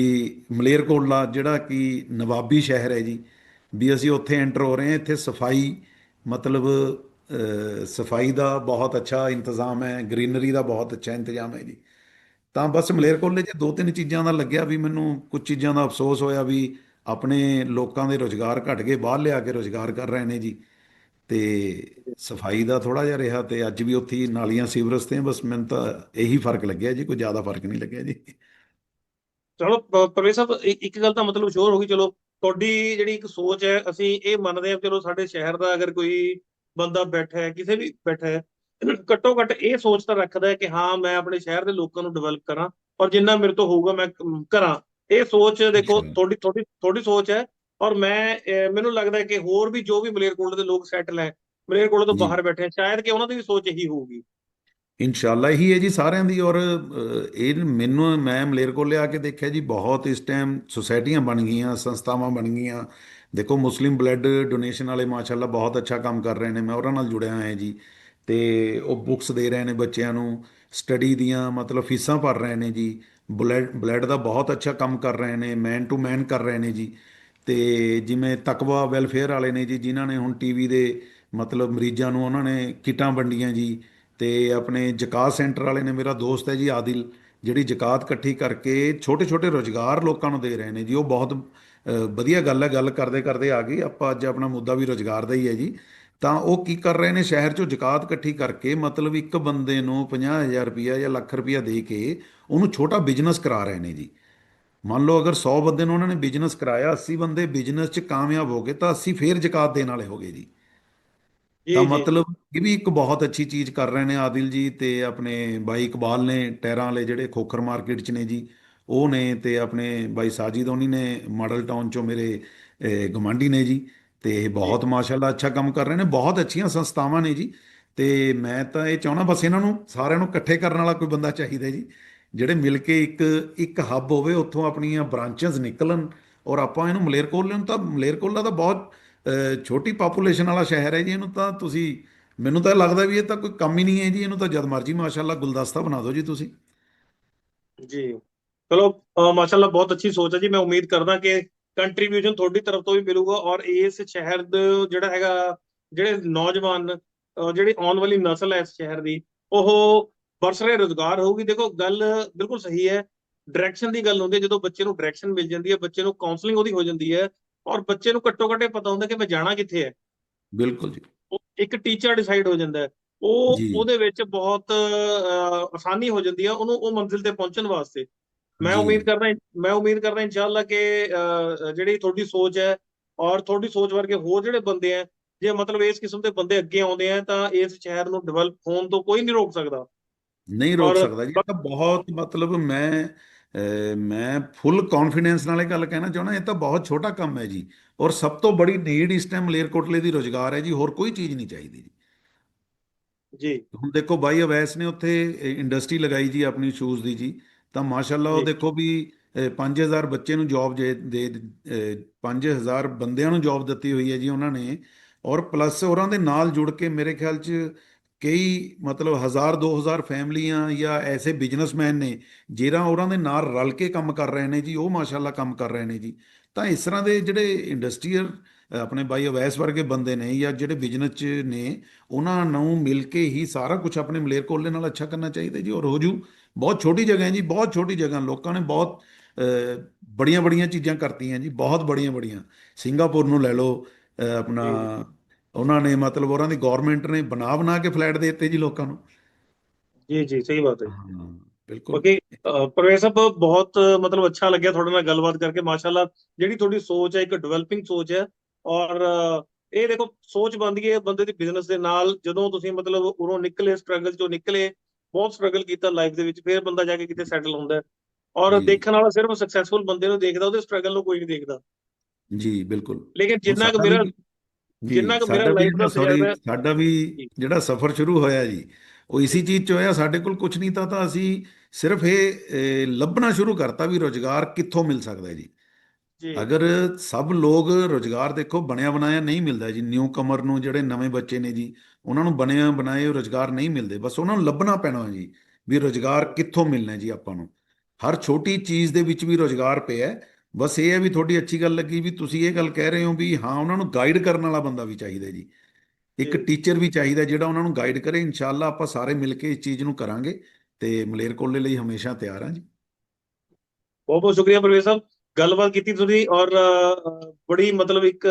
ਮਲੇਰਕੋਟਲਾ ਜਿਹੜਾ ਕਿ ਨਵਾਬੀ ਸ਼ਹਿਰ ਹੈ ਜੀ ਵੀ ਅਸੀਂ ਉੱਥੇ ਐਂਟਰ ਹੋ ਰਹੇ ਹਾਂ ਇੱਥੇ ਸਫ਼ਾਈ ਮਤਲਬ ਸਫ਼ਾਈ ਦਾ ਬਹੁਤ ਅੱਛਾ ਇੰਤਜ਼ਾਮ ਹੈ ਗ੍ਰੀਨਰੀ ਦਾ ਬਹੁਤ ਅੱਛਾ ਇੰਤਜ਼ਾਮ ਹੈ ਜੀ ਤਾਂ ਬਸ ਮਲੇਰਕੋਟਲੇ 'ਚ ਦੋ ਤਿੰਨ ਚੀਜ਼ਾਂ ਦਾ ਲੱਗਿਆ ਵੀ ਮੈਨੂੰ ਕੁਝ ਚੀਜ਼ਾਂ ਦਾ ਅਫਸੋਸ ਹੋਇਆ ਵੀ ਆਪਣੇ ਲੋਕਾਂ ਦੇ ਰੋਜ਼ਗਾਰ ਘਟ ਗਏ, ਬਾਹਰ ਲਿਆ ਕੇ ਰੋਜ਼ਗਾਰ ਕਰ ਰਹੇ ਨੇ ਜੀ। ਤੇ ਸਫ਼ਾਈ ਦਾ ਥੋੜਾ ਜਿਹਾ ਰਿਹਾ ਤੇ ਅੱਜ ਵੀ ਉੱਥੇ ਨਾਲੀਆਂ ਸੀਵਰੇਜ ਤੇ ਬਸ ਮੈਨੂੰ ਤਾਂ ਇਹੀ ਫ਼ਰਕ ਲੱਗਿਆ ਜੀ, ਕੋਈ ਜ਼ਿਆਦਾ ਫ਼ਰਕ ਨਹੀਂ ਲੱਗਿਆ ਜੀ। ਚਲੋ ਪ੍ਰਵੇਸ਼ ਸਾਹਿਬ ਇੱਕ ਗੱਲ ਤਾਂ ਮਤਲਬ ਸ਼ੋਰ ਹੋ ਗਈ, ਚਲੋ ਤੁਹਾਡੀ ਜਿਹੜੀ ਇੱਕ ਸੋਚ ਹੈ, ਅਸੀਂ ਇਹ ਮੰਨਦੇ ਹਾਂ ਚਲੋ ਸਾਡੇ ਸ਼ਹਿਰ ਦਾ ਅਗਰ ਕੋਈ ਬੰਦਾ ਬੈਠਾ ਹੈ, ਕਿਸੇ ਵੀ ਬੈਠਾ ਹੈ ਘੱਟੋ ਘੱਟ ਇਹ ਸੋਚ ਤਾਂ ਰੱਖਦਾ ਹੈ ਕਿ ਹਾਂ ਮੈਂ ਆਪਣੇ ਸ਼ਹਿਰ ਦੇ ਲੋਕਾਂ ਨੂੰ ਡਿਵੈਲਪ ਕਰਾਂ ਔਰ ਜਿੰਨਾ ਮੇਰੇ ਤੋਂ ਹੋਊਗਾ ਮੈਂ ਕਰਾਂ ਇਹ ਸੋਚ ਦੇਖੋ। ਤੁਹਾਡੀ ਤੁਹਾਡੀ ਤੁਹਾਡੀ ਸੋਚ ਹੈ ਔਰ ਮੈਂ ਮੈਨੂੰ ਲੱਗਦਾ ਹੈ ਕਿ ਹੋਰ ਵੀ ਜੋ ਵੀ ਮਲੇਰਕੋਟਲੇ ਦੇ ਲੋਕ ਸੈਟਲ ਹੈ ਮਲੇਰਕੋਟਲੇ ਤੋਂ। ਬਾਹਰ ਬੈਠੇ ਹੈ ਸ਼ਾਇਦ ਕਿ ਉਹਨਾਂ ਦੀ ਵੀ ਸੋਚ ਇਹੀ ਹੋਊਗੀ ਇਨਸ਼ਾਅੱਲਾ ਇਹੀ ਹੈ ਜੀ ਸਾਰਿਆਂ ਦੀ ਔਰ ਇਹ ਮੈਨੂੰ ਮੈਂ ਮਲੇਰਕੋਟਲੇ ਆ ਕੇ ਦੇਖਿਆ ਜੀ ਬਹੁਤ ਇਸ ਟਾਈਮ ਸੁਸਾਇਟੀਆਂ ਬਣ ਗਈਆਂ ਸੰਸਥਾਵਾਂ ਬਣ ਗਈਆਂ ਦੇਖੋ ਮੁਸਲਿਮ ਬਲੱਡ ਡੋਨੇਸ਼ਨ ਵਾਲੇ ਮਾਸ਼ਾਅੱਲਾ ਬਹੁਤ ਅੱਛਾ ਕੰਮ ਕਰ ਰਹੇ ਨੇ ਮੈਂ ਉਹਨਾਂ ਨਾਲ ਜੁੜਿਆ ਹੋਇਆ ਜੀ ਤੇ ਉਹ ਬੁੱਕਸ ਦੇ ਰਹੇ ਨੇ ਬੱਚਿਆਂ ਨੂੰ ਸਟੱਡੀ ਦੀਆਂ ਮਤਲਬ ਫੀਸਾਂ ਭਰ ਰਹੇ ਨੇ ਜੀ। ਬਲੈਡ ਬਲੈਡ ਦਾ ਬਹੁਤ ਅੱਛਾ ਕੰਮ ਕਰ ਰਹੇ ਨੇ ਮੈਨ ਟੂ ਮੈਨ ਕਰ ਰਹੇ ਨੇ ਜੀ। ਤੇ ਜਿਵੇਂ ਤਕਵਾ ਵੈਲਫੇਅਰ ਵਾਲੇ ਨੇ ਜੀ, ਜਿਨ੍ਹਾਂ ਨੇ ਹੁਣ ਟੀਵੀ ਦੇ ਮਤਲਬ ਮਰੀਜ਼ਾਂ ਨੂੰ ਉਹਨਾਂ ਨੇ ਕਿਟਾਂ ਵੰਡੀਆਂ ਜੀ। ਤੇ ਆਪਣੇ ਜਕਾਤ ਸੈਂਟਰ ਵਾਲੇ ਨੇ, ਮੇਰਾ ਦੋਸਤ ਹੈ ਜੀ ਆਦਿਲ, ਜਿਹੜੀ ਜਕਾਤ ਇਕੱਠੀ ਕਰਕੇ ਛੋਟੇ ਛੋਟੇ ਰੋਜ਼ਗਾਰ ਲੋਕਾਂ ਨੂੰ ਦੇ ਰਹੇ ਨੇ ਜੀ। ਉਹ ਬਹੁਤ ਵਧੀਆ ਗੱਲ ਹੈ, ਗੱਲ ਕਰਦੇ ਕਰਦੇ ਆ ਗਈ ਆਪਾਂ ਅੱਜ ਆਪਣਾ ਮੁੱਦਾ ਵੀ ਰੋਜ਼ਗਾਰ ਦਾ ਹੀ ਹੈ ਜੀ। ਤਾਂ ਉਹ ਕੀ ਕਰ ਰਹੇ ਨੇ? ਸ਼ਹਿਰ ਚੋਂ ਜਕਾਤ ਇਕੱਠੀ ਕਰਕੇ ਮਤਲਬ ਇੱਕ ਬੰਦੇ ਨੂੰ 50000 ਰੁਪਇਆ ਜਾਂ ਲੱਖ ਰੁਪਇਆ ਦੇ ਕੇ ਉਹਨੂੰ ਛੋਟਾ ਬਿਜ਼ਨਸ ਕਰਾ ਰਹੇ ਨੇ ਜੀ। ਮੰਨ ਲਓ ਅਗਰ 100 ਬੰਦੇ ਨੂੰ ਉਹਨਾਂ ਨੇ ਬਿਜ਼ਨਸ ਕਰਾਇਆ 80 ਬੰਦੇ ਬਿਜ਼ਨਸ 'ਚ ਕਾਮਯਾਬ ਹੋ ਗਏ ਤਾਂ 80 ਫੇਰ ਜਕਾਤ ਦੇਣ ਵਾਲੇ ਹੋ ਗਏ ਜੀ। ਤਾਂ ਮਤਲਬ ਇਹ ਵੀ ਇੱਕ ਬਹੁਤ ਅੱਛੀ ਚੀਜ਼ ਕਰ ਰਹੇ ਨੇ ਆਦਿਲ ਜੀ ਤੇ ਆਪਣੇ ਬਾਈ ਇਕਬਾਲ ਨੇ ਟਾਇਰਾਂ ਵਾਲੇ ਜਿਹੜੇ ਖੋਖਰ ਮਾਰਕੀਟ 'ਚ ਨੇ ਜੀ ਉਹ ਨੇ ਤੇ ਆਪਣੇ ਬਾਈ ਸਾਜਿਦ ਉਹਨੀ ਨੇ ਮਾਡਲ ਟਾਊਨ 'ਚੋਂ ਮੇਰੇ ਗਵਾਂਢੀ ਨੇ ਜੀ। ਤੇ ਬਹੁਤ ਮਾਸ਼ਾਅੱਲਾ ਅੱਛਾ ਕੰਮ ਕਰ ਰਹੇ ਨੇ ਬਹੁਤ ਅੱਛੀਆਂ ਸੰਸਥਾਵਾਂ ਨੇ ਜੀ। ਤੇ ਮੈਂ ਤਾਂ ਇਹ ਚਾਹਣਾ ਬਸ ਇਹਨਾਂ ਨੂੰ ਸਾਰਿਆਂ ਨੂੰ ਇਕੱਠੇ ਕਰਨ ਵਾਲਾ ਕੋਈ ਬੰਦਾ ਚਾਹੀਦਾ ਜੀ। ਜਿਹੜੇ ਮਿਲ ਕੇ ਇੱਕ ਇੱਕ ਹੱਬ ਹੋਵੇ ਉੱਥੋਂ ਆਪਣੀਆਂ ਬ੍ਰਾਂਚਸ ਨਿਕਲਣ ਔਰ ਆਪਾਂ ਇਹਨੂੰ ਮਲੇਰਕੋਟਲੇ ਨੂੰ ਤਾਂ ਮਲੇਰਕੋਟਲਾ ਤਾਂ ਬਹੁਤ ਛੋਟੀ ਪਾਪੂਲੇਸ਼ਨ ਵਾਲਾ ਸ਼ਹਿਰ ਹੈ ਜੀ ਇਹਨੂੰ ਤਾਂ ਤੁਸੀਂ ਮੈਨੂੰ ਤਾਂ ਲੱਗਦਾ ਵੀ ਇਹ ਤਾਂ ਕੋਈ ਕੰਮ ਹੀ ਨਹੀਂ ਹੈ ਜੀ ਇਹਨੂੰ ਤਾਂ ਜਦ ਮਰਜ਼ੀ ਮਾਸ਼ਾਅੱਲਾ ਗੁਲਦਸਤਾ ਬਣਾ ਦਿਓ ਜੀ ਤੁਸੀਂ। ਜੀ। ਚਲੋ ਮਾਸ਼ਾਅੱਲਾ ਬਹੁਤ ਅੱਛੀ ਸੋਚ ਹੈ ਜੀ ਮੈਂ ਉਮੀਦ ਕਰਦਾ ਕਿ ਕੰਟਰੀਬਿਊਸ਼ਨ ਤੁਹਾਡੀ ਤਰਫ ਤੋਂ ਵੀ ਮਿਲੂਗਾ ਔਰ ਇਸ ਸ਼ਹਿਰ ਦਾ ਜਿਹੜਾ ਹੈਗਾ ਜਿਹੜੇ ਨੌਜਵਾਨ ਜਿਹੜੀ ਆਉਣ ਵਾਲੀ ਨਸਲ ਹੈ ਇਸ ਸ਼ਹਿਰ ਦੀ ਉਹ ਬਰਸਰੇ ਰੁਜ਼ਗਾਰ ਹੋਊਗੀ। ਦੇਖੋ ਗੱਲ ਬਿਲਕੁਲ ਸਹੀ ਹੈ। ਡਾਇਰੈਕਸ਼ਨ ਦੀ ਗੱਲ ਹੁੰਦੀ ਹੈ ਜਦੋਂ ਬੱਚੇ ਨੂੰ ਡਾਇਰੈਕਸ਼ਨ ਮਿਲ ਜਾਂਦੀ ਹੈ ਬੱਚੇ ਨੂੰ ਕਾਉਂਸਲਿੰਗ ਉਹਦੀ ਹੋ ਜਾਂਦੀ ਹੈ ਔਰ ਬੱਚੇ ਨੂੰ ਘੱਟੋ ਘੱਟ ਪਤਾ ਹੁੰਦਾ ਕਿ ਮੈਂ ਜਾਣਾ ਕਿੱਥੇ ਹੈ। ਬਿਲਕੁਲ ਜੀ। ਉਹ ਇੱਕ ਟੀਚਰ ਡਿਸਾਈਡ ਹੋ ਜਾਂਦਾ ਹੈ। ਉਹ। ਉਹਦੇ ਵਿੱਚ ਬਹੁਤ ਆਸਾਨੀ ਹੋ ਜਾਂਦੀ ਹੈ ਉਹਨੂੰ ਉਹ ਮੰਜ਼ਿਲ ਤੇ ਪਹੁੰਚਣ ਵਾਸਤੇ। ਮੈਂ। ਉਮੀਦ ਕਰਦਾ ਮੈਂ ਉਮੀਦ ਕਰਦਾ ਇਨਸ਼ਾਅੱਲਾ ਕਿ ਜਿਹੜੀ ਤੁਹਾਡੀ ਸੋਚ ਹੈ ਔਰ ਤੁਹਾਡੀ ਸੋਚ ਵਰਗੇ ਹੋਰ ਜਿਹੜੇ ਬੰਦੇ ਆ ਜੇ ਮਤਲਬ ਇਸ ਕਿਸਮ ਦੇ ਬੰਦੇ ਅੱਗੇ ਆਉਂਦੇ ਆ ਤਾਂ ਇਸ ਸ਼ਹਿਰ ਨੂੰ ਡਿਵੈਲਪ ਹੋਣ ਤੋਂ ਕੋਈ ਨਹੀਂ ਰੋਕ ਸਕਦਾ। ਨਹੀਂ ਰੋਕ ਸਕਦਾ ਜੀ ਤਾਂ ਬਹੁਤ ਮਤਲਬ ਮੈਂ ਮੈਂ ਫੁੱਲ ਕੌਨਫੀਡੈਂਸ ਨਾਲ ਇਹ ਗੱਲ ਕਹਿਣਾ ਚਾਹੁੰਦਾ ਇਹ ਤਾਂ ਬਹੁਤ ਛੋਟਾ ਕੰਮ ਹੈ ਜੀ। ਔਰ ਸਭ ਤੋਂ ਬੜੀ ਨੀਡ ਇਸ ਟਾਈਮ ਮਲੇਰਕੋਟਲੇ ਦੀ ਰੋਜ਼ਗਾਰ ਹੈ ਜੀ ਹੋਰ ਕੋਈ ਚੀਜ਼ ਨਹੀਂ ਚਾਹੀਦੀ ਜੀ। ਜੀ। ਹੁਣ ਦੇਖੋ ਬਾਈ ਅਵੈਸ ਨੇ ਉੱਥੇ ਇੰਡਸਟਰੀ ਲਗਾਈ ਜੀ ਆਪਣੀ ਸ਼ੂਜ਼ ਦੀ ਜੀ। ਤਾਂ ਮਾਸ਼ਾਅੱਲਾ ਉਹ। ਦੇਖੋ ਵੀ ਅਹ, 5000 ਬੱਚੇ ਨੂੰ ਜੌਬ ਦੇ ਦੇ ਅਹ, 5000 ਬੰਦਿਆਂ ਨੂੰ ਜੌਬ ਦਿੱਤੀ ਹੋਈ ਹੈ ਜੀ ਉਹਨਾਂ ਨੇ। ਔਰ ਪਲੱਸ ਉਹਨਾਂ ਦੇ ਨਾਲ ਜੁੜ ਕੇ ਮੇਰੇ ਖਿਆਲ 'ਚ ਕਈ ਮਤਲਬ 1000 2000 ਫੈਮਲੀਆਂ ਜਾਂ ਐਸੇ ਬਿਜ਼ਨਸਮੈਨ ਨੇ ਜਿਹੜਾ ਉਹਨਾਂ ਦੇ ਨਾਲ ਰਲ ਕੇ ਕੰਮ ਕਰ ਰਹੇ ਨੇ ਜੀ ਉਹ ਮਾਸ਼ਾਅੱਲਾ ਕੰਮ ਕਰ ਰਹੇ ਨੇ ਜੀ। ਤਾਂ ਇਸ ਤਰ੍ਹਾਂ ਦੇ ਜਿਹੜੇ ਇੰਡਸਟਰੀਅਲ ਆਪਣੇ ਬਾਈ ਅਵੈਸ ਵਰਗੇ ਬੰਦੇ ਨੇ ਜਾਂ ਜਿਹੜੇ ਬਿਜ਼ਨਸ 'ਚ ਨੇ ਉਹਨਾਂ ਨੂੰ ਮਿਲ ਕੇ ਹੀ ਸਾਰਾ ਕੁਝ ਆਪਣੇ ਮਲੇਰਕੋਟਲੇ ਨਾਲ ਅੱਛਾ ਕਰਨਾ ਚਾਹੀਦਾ ਜੀ। ਔਰ ਹੋ ਜੂ ਬਹੁਤ ਛੋਟੀ ਜਗ੍ਹਾ ਹੈ ਜੀ ਬਹੁਤ ਛੋਟੀ ਜਗ੍ਹਾ। ਲੋਕਾਂ ਨੇ ਬਹੁਤ ਬੜੀਆਂ ਬੜੀਆਂ ਚੀਜ਼ਾਂ ਕਰਤੀਆਂ ਜੀ ਬਹੁਤ ਬੜੀਆਂ ਬੜੀਆਂ। ਸਿੰਗਾਪੁਰ ਨੂੰ ਲੈ ਲਓ ਆਪਣਾ ਉਹਨਾਂ ਨੇ ਮਤਲਬ ਉਹਨਾਂ ਦੀ ਗਵਰਨਮੈਂਟ ਨੇ ਬਣਾ ਬਣਾ ਕੇ ਫਲੈਟ ਦੇ ਦਿੱਤੇ ਜੀ ਲੋਕਾਂ ਨੂੰ। ਜੀ ਜੀ ਸਹੀ ਬਾਤ ਹੈ। ਬਿਲਕੁਲ। ਅਹ, ਪ੍ਰਵੇਸ਼ ਸਾਹਿਬ ਬਹੁਤ ਮਤਲਬ ਅੱਛਾ ਲੱਗਿਆ ਤੁਹਾਡੇ ਨਾਲ ਗੱਲਬਾਤ ਕਰਕੇ ਮਾਸ਼ਾਅੱਲਾ। ਜਿਹੜੀ ਤੁਹਾਡੀ ਸੋਚ ਹੈ ਇੱਕ ਡਿਵੈਲਪਿੰਗ ਸੋਚ ਹੈ ਔਰ ਇਹ ਦੇਖੋ ਸੋਚ ਬਣਦੀ ਹੈ ਬੰਦੇ ਦੀ ਬਿਜ਼ਨਸ ਦੇ ਨਾਲ। ਜਦੋਂ ਤੁਸੀਂ ਮਤਲਬ ਉਰੋਂ ਨਿਕਲੇ ਸਟਰਗਲ ਚੋਂ ਨਿਕਲੇ ਬਹੁਤ ਸਟਰਗਲ ਕੀਤਾ ਲਾਈਫ ਦੇ ਵਿੱਚ ਫਿਰ ਬੰਦਾ ਜਾ ਕੇ ਕਿਤੇ ਸੈਟਲ ਹੁੰਦਾ ਔਰ। ਦੇਖਣ ਵਾਲਾ ਸਿਰਫ ਸਕਸੈਸਫੁਲ ਬੰਦੇ ਨੂੰ ਦੇਖਦਾ ਉਹਦੇ ਸਟਰਗਲ ਨੂੰ ਕੋਈ ਨਹੀਂ ਦੇਖਦਾ ਜੀ ਬਿਲਕੁਲ ਲੇਕਿਨ ਜਿੰਨਾ ਕੁ ਮੇਰਾ ਜਿੰਨਾ ਕੁ ਮੇਰਾ life ਦਾ ਹੈ- ਸਾਡਾ ਵੀ। ਜਿਹੜਾ ਸਫ਼ਰ ਸ਼ੁਰੂ ਹੋਇਆ ਜੀ ਉਹ ਇਸੀ ਚੀਜ਼ 'ਚ ਹੋਇਆ ਸਾਡੇ ਕੋਲ ਕੁਝ ਨਹੀਂ ਤਾਂ ਤਾਂ ਅਸੀਂ ਸਿਰਫ ਇਹ ਲੱਭਣਾ ਸ਼ੁਰੂ ਕਰਤਾ ਵੀ ਰੋਜ਼ਗਾਰ ਕਿੱਥੋਂ ਮਿਲ ਸਕਦਾ ਹੈ ਜੀ ਜੀ। ਅਗਰ ਸਭ ਲੋਕ ਰੋਜ਼ਗਾਰ ਦੇਖੋ ਬਣਿਆ ਬਣਾਇਆ ਨਹੀਂ ਮਿਲਦਾ ਜੀ ਨਿਊ ਕਮਰ ਨੂੰ ਜਿਹੜੇ ਨਵੇਂ ਬੱਚੇ ਨੇ ਜੀ ਉਹਨਾਂ ਨੂੰ ਬਣਿਆ ਬਣਾਏ ਰੋਜ਼ਗਾਰ ਨਹੀਂ ਮਿਲਦੇ। ਬਸ ਉਹਨਾਂ ਨੂੰ ਲੱਭਣਾ ਪੈਣਾ ਜੀ ਵੀ ਰੋਜ਼ਗਾਰ ਕਿੱਥੋਂ ਮਿਲਣਾ ਜੀ ਆਪਾਂ ਨੂੰ। ਹਰ ਛੋਟੀ ਚੀਜ਼ ਦੇ ਵਿੱਚ ਵੀ ਰੋਜ਼ਗਾਰ ਪਿਆ। ਬਸ ਇਹ ਹੈ ਵੀ ਤੁਹਾਡੀ ਅੱਛੀ ਗੱਲ ਲੱਗੀ ਵੀ ਤੁਸੀਂ ਇਹ ਗੱਲ ਕਹਿ ਰਹੇ ਹੋ ਵੀ ਹਾਂ ਉਹਨਾਂ ਨੂੰ ਗਾਈਡ ਕਰਨ ਵਾਲਾ ਬੰਦਾ ਵੀ ਚਾਹੀਦਾ ਜੀ। ਇੱਕ। ਟੀਚਰ ਵੀ ਚਾਹੀਦਾ ਜਿਹੜਾ ਉਹਨਾਂ ਨੂੰ ਗਾਈਡ ਕਰੇ ਇਨਸ਼ਾਅੱਲਾ ਆਪਾਂ ਸਾਰੇ ਮਿਲ ਕੇ ਇਸ ਚੀਜ਼ ਨੂੰ ਕਰਾਂਗੇ ਤੇ ਮਲੇਰਕੋਟਲੇ ਲਈ ਹਮੇਸ਼ਾ ਤਿਆਰ ਹਾਂ ਜੀ। ਬਹੁਤ ਬਹੁਤ ਸ਼ੁਕਰੀਆ ਪ੍ਰਵੇਸ਼ ਸਾਹਿਬ। ਗੱਲਬਾਤ ਕੀਤੀ ਤੁਸੀਂ ਔਰ ਬੜੀ ਮਤਲਬ ਇੱਕ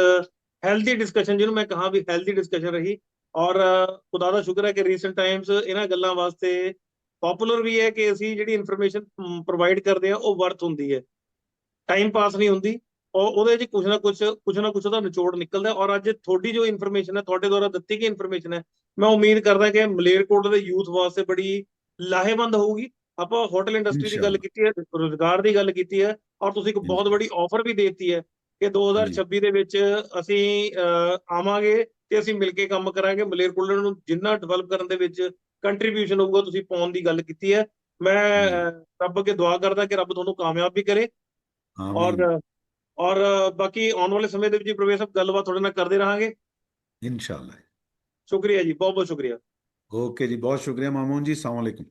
ਹੈਲਦੀ ਡਿਸਕਸ਼ਨ ਜਿਹਨੂੰ ਮੈਂ ਕਹਾਂ ਵੀ ਹੈਲਦੀ ਡਿਸਕਸ਼ਨ ਰਹੀ। ਔਰ, ਖੁਦਾ ਦਾ ਸ਼ੁਕਰ ਹੈ ਕਿ ਰੀਸੈਂਟ ਟਾਈਮਸ ਇਹਨਾਂ ਗੱਲਾਂ ਵਾਸਤੇ ਪਪੂਲਰ ਵੀ ਹੈ ਕਿ ਅਸੀਂ ਜਿਹੜੀ ਇਨਫੋਰਮੇਸ਼ਨ ਪ੍ਰੋਵਾਈਡ ਕਰਦੇ ਆ ਉਹ ਵਰਥ ਹੁੰਦੀ ਹੈ। ਟਾਈਮ ਪਾਸ ਨਹੀਂ ਹੁੰਦੀ। ਔਰ ਉਹਦੇ 'ਚ ਕੁਝ ਨਾ ਕੁਝ ਕੁਝ ਨਾ ਕੁਝ ਉਹਦਾ ਨਿਚੋੜ ਨਿਕਲਦਾ ਔਰ ਅੱਜ ਤੁਹਾਡੀ ਜੋ ਇਨਫੋਰਮੇਸ਼ਨ ਹੈ, ਤੁਹਾਡੇ ਦੁਆਰਾ ਦਿੱਤੀ ਗਈ ਇਨਫੋਰਮੇਸ਼ਨ ਹੈ, ਮੈਂ ਉਮੀਦ ਕਰਦਾ ਕਿ ਮਲੇਰਕੋਟ ਦੇ ਯੂਥ ਵਾਸਤੇ ਬੜੀ ਲਾਹੇਵੰਦ ਹੋਊਗੀ। ਆਪਾਂ ਹੋਟਲ ਇੰਡਸਟਰੀ ਦੀ ਗੱਲ। ਕੀਤੀ ਹੈ ਰੋਜ਼ਗਾਰ ਦੀ ਗੱਲ ਕੀਤੀ ਹੈ ਔਰ ਤੁਸੀਂ ਇੱਕ ਬਹੁਤ ਵੱਡੀ ਆਫਰ ਵੀ ਦੇ ਦਿੱਤੀ ਹੈ ਕਿ 2026 ਦੇ ਵਿੱਚ ਅਸੀਂ ਆਵਾਂਗੇ ਤੇ ਅਸੀਂ ਮਿਲ ਕੇ ਕੰਮ ਕਰਾਂਗੇ। ਮਲੇਰਕੋਟਲੇ ਨੂੰ ਜਿੰਨਾ ਡਿਵੈਲਪ ਕਰਨ ਦੇ ਵਿੱਚ ਕੰਟਰੀਬਿਊਸ਼ਨ ਹੋਊਗਾ ਤੁਸੀਂ ਪਾਉਣ ਦੀ ਗੱਲ ਕੀਤੀ ਹੈ। ਮੈਂ ਰੱਬ ਅੱਗੇ ਦੁਆ ਕਰਦਾ ਕਿ ਰੱਬ ਤੁਹਾਨੂੰ ਕਾਮਯਾਬ ਵੀ ਕਰੇ। ਔਰ ਔਰ ਬਾਕੀ ਆਉਣ ਵਾਲੇ ਸਮੇਂ ਦੇ ਵਿੱਚ ਜੀ ਪ੍ਰਵੇਸ਼ ਸਾਹਿਬ ਗੱਲਬਾਤ ਤੁਹਾਡੇ ਨਾਲ ਕਰਦੇ ਰਹਾਂਗੇ। ਇਨਸ਼ਾਅੱਲਾ ਸ਼ੁਕਰੀਆ ਜੀ ਬਹੁਤ ਬਹੁਤ ਸ਼ੁਕਰੀਆ। ਓਕੇ ਜੀ ਬਹੁਤ ਸ਼ੁਕਰੀਆ ਮਾਮੂਨ ਜੀ ਅਸਲਾਮ ਵਾਲੇਕੁਮ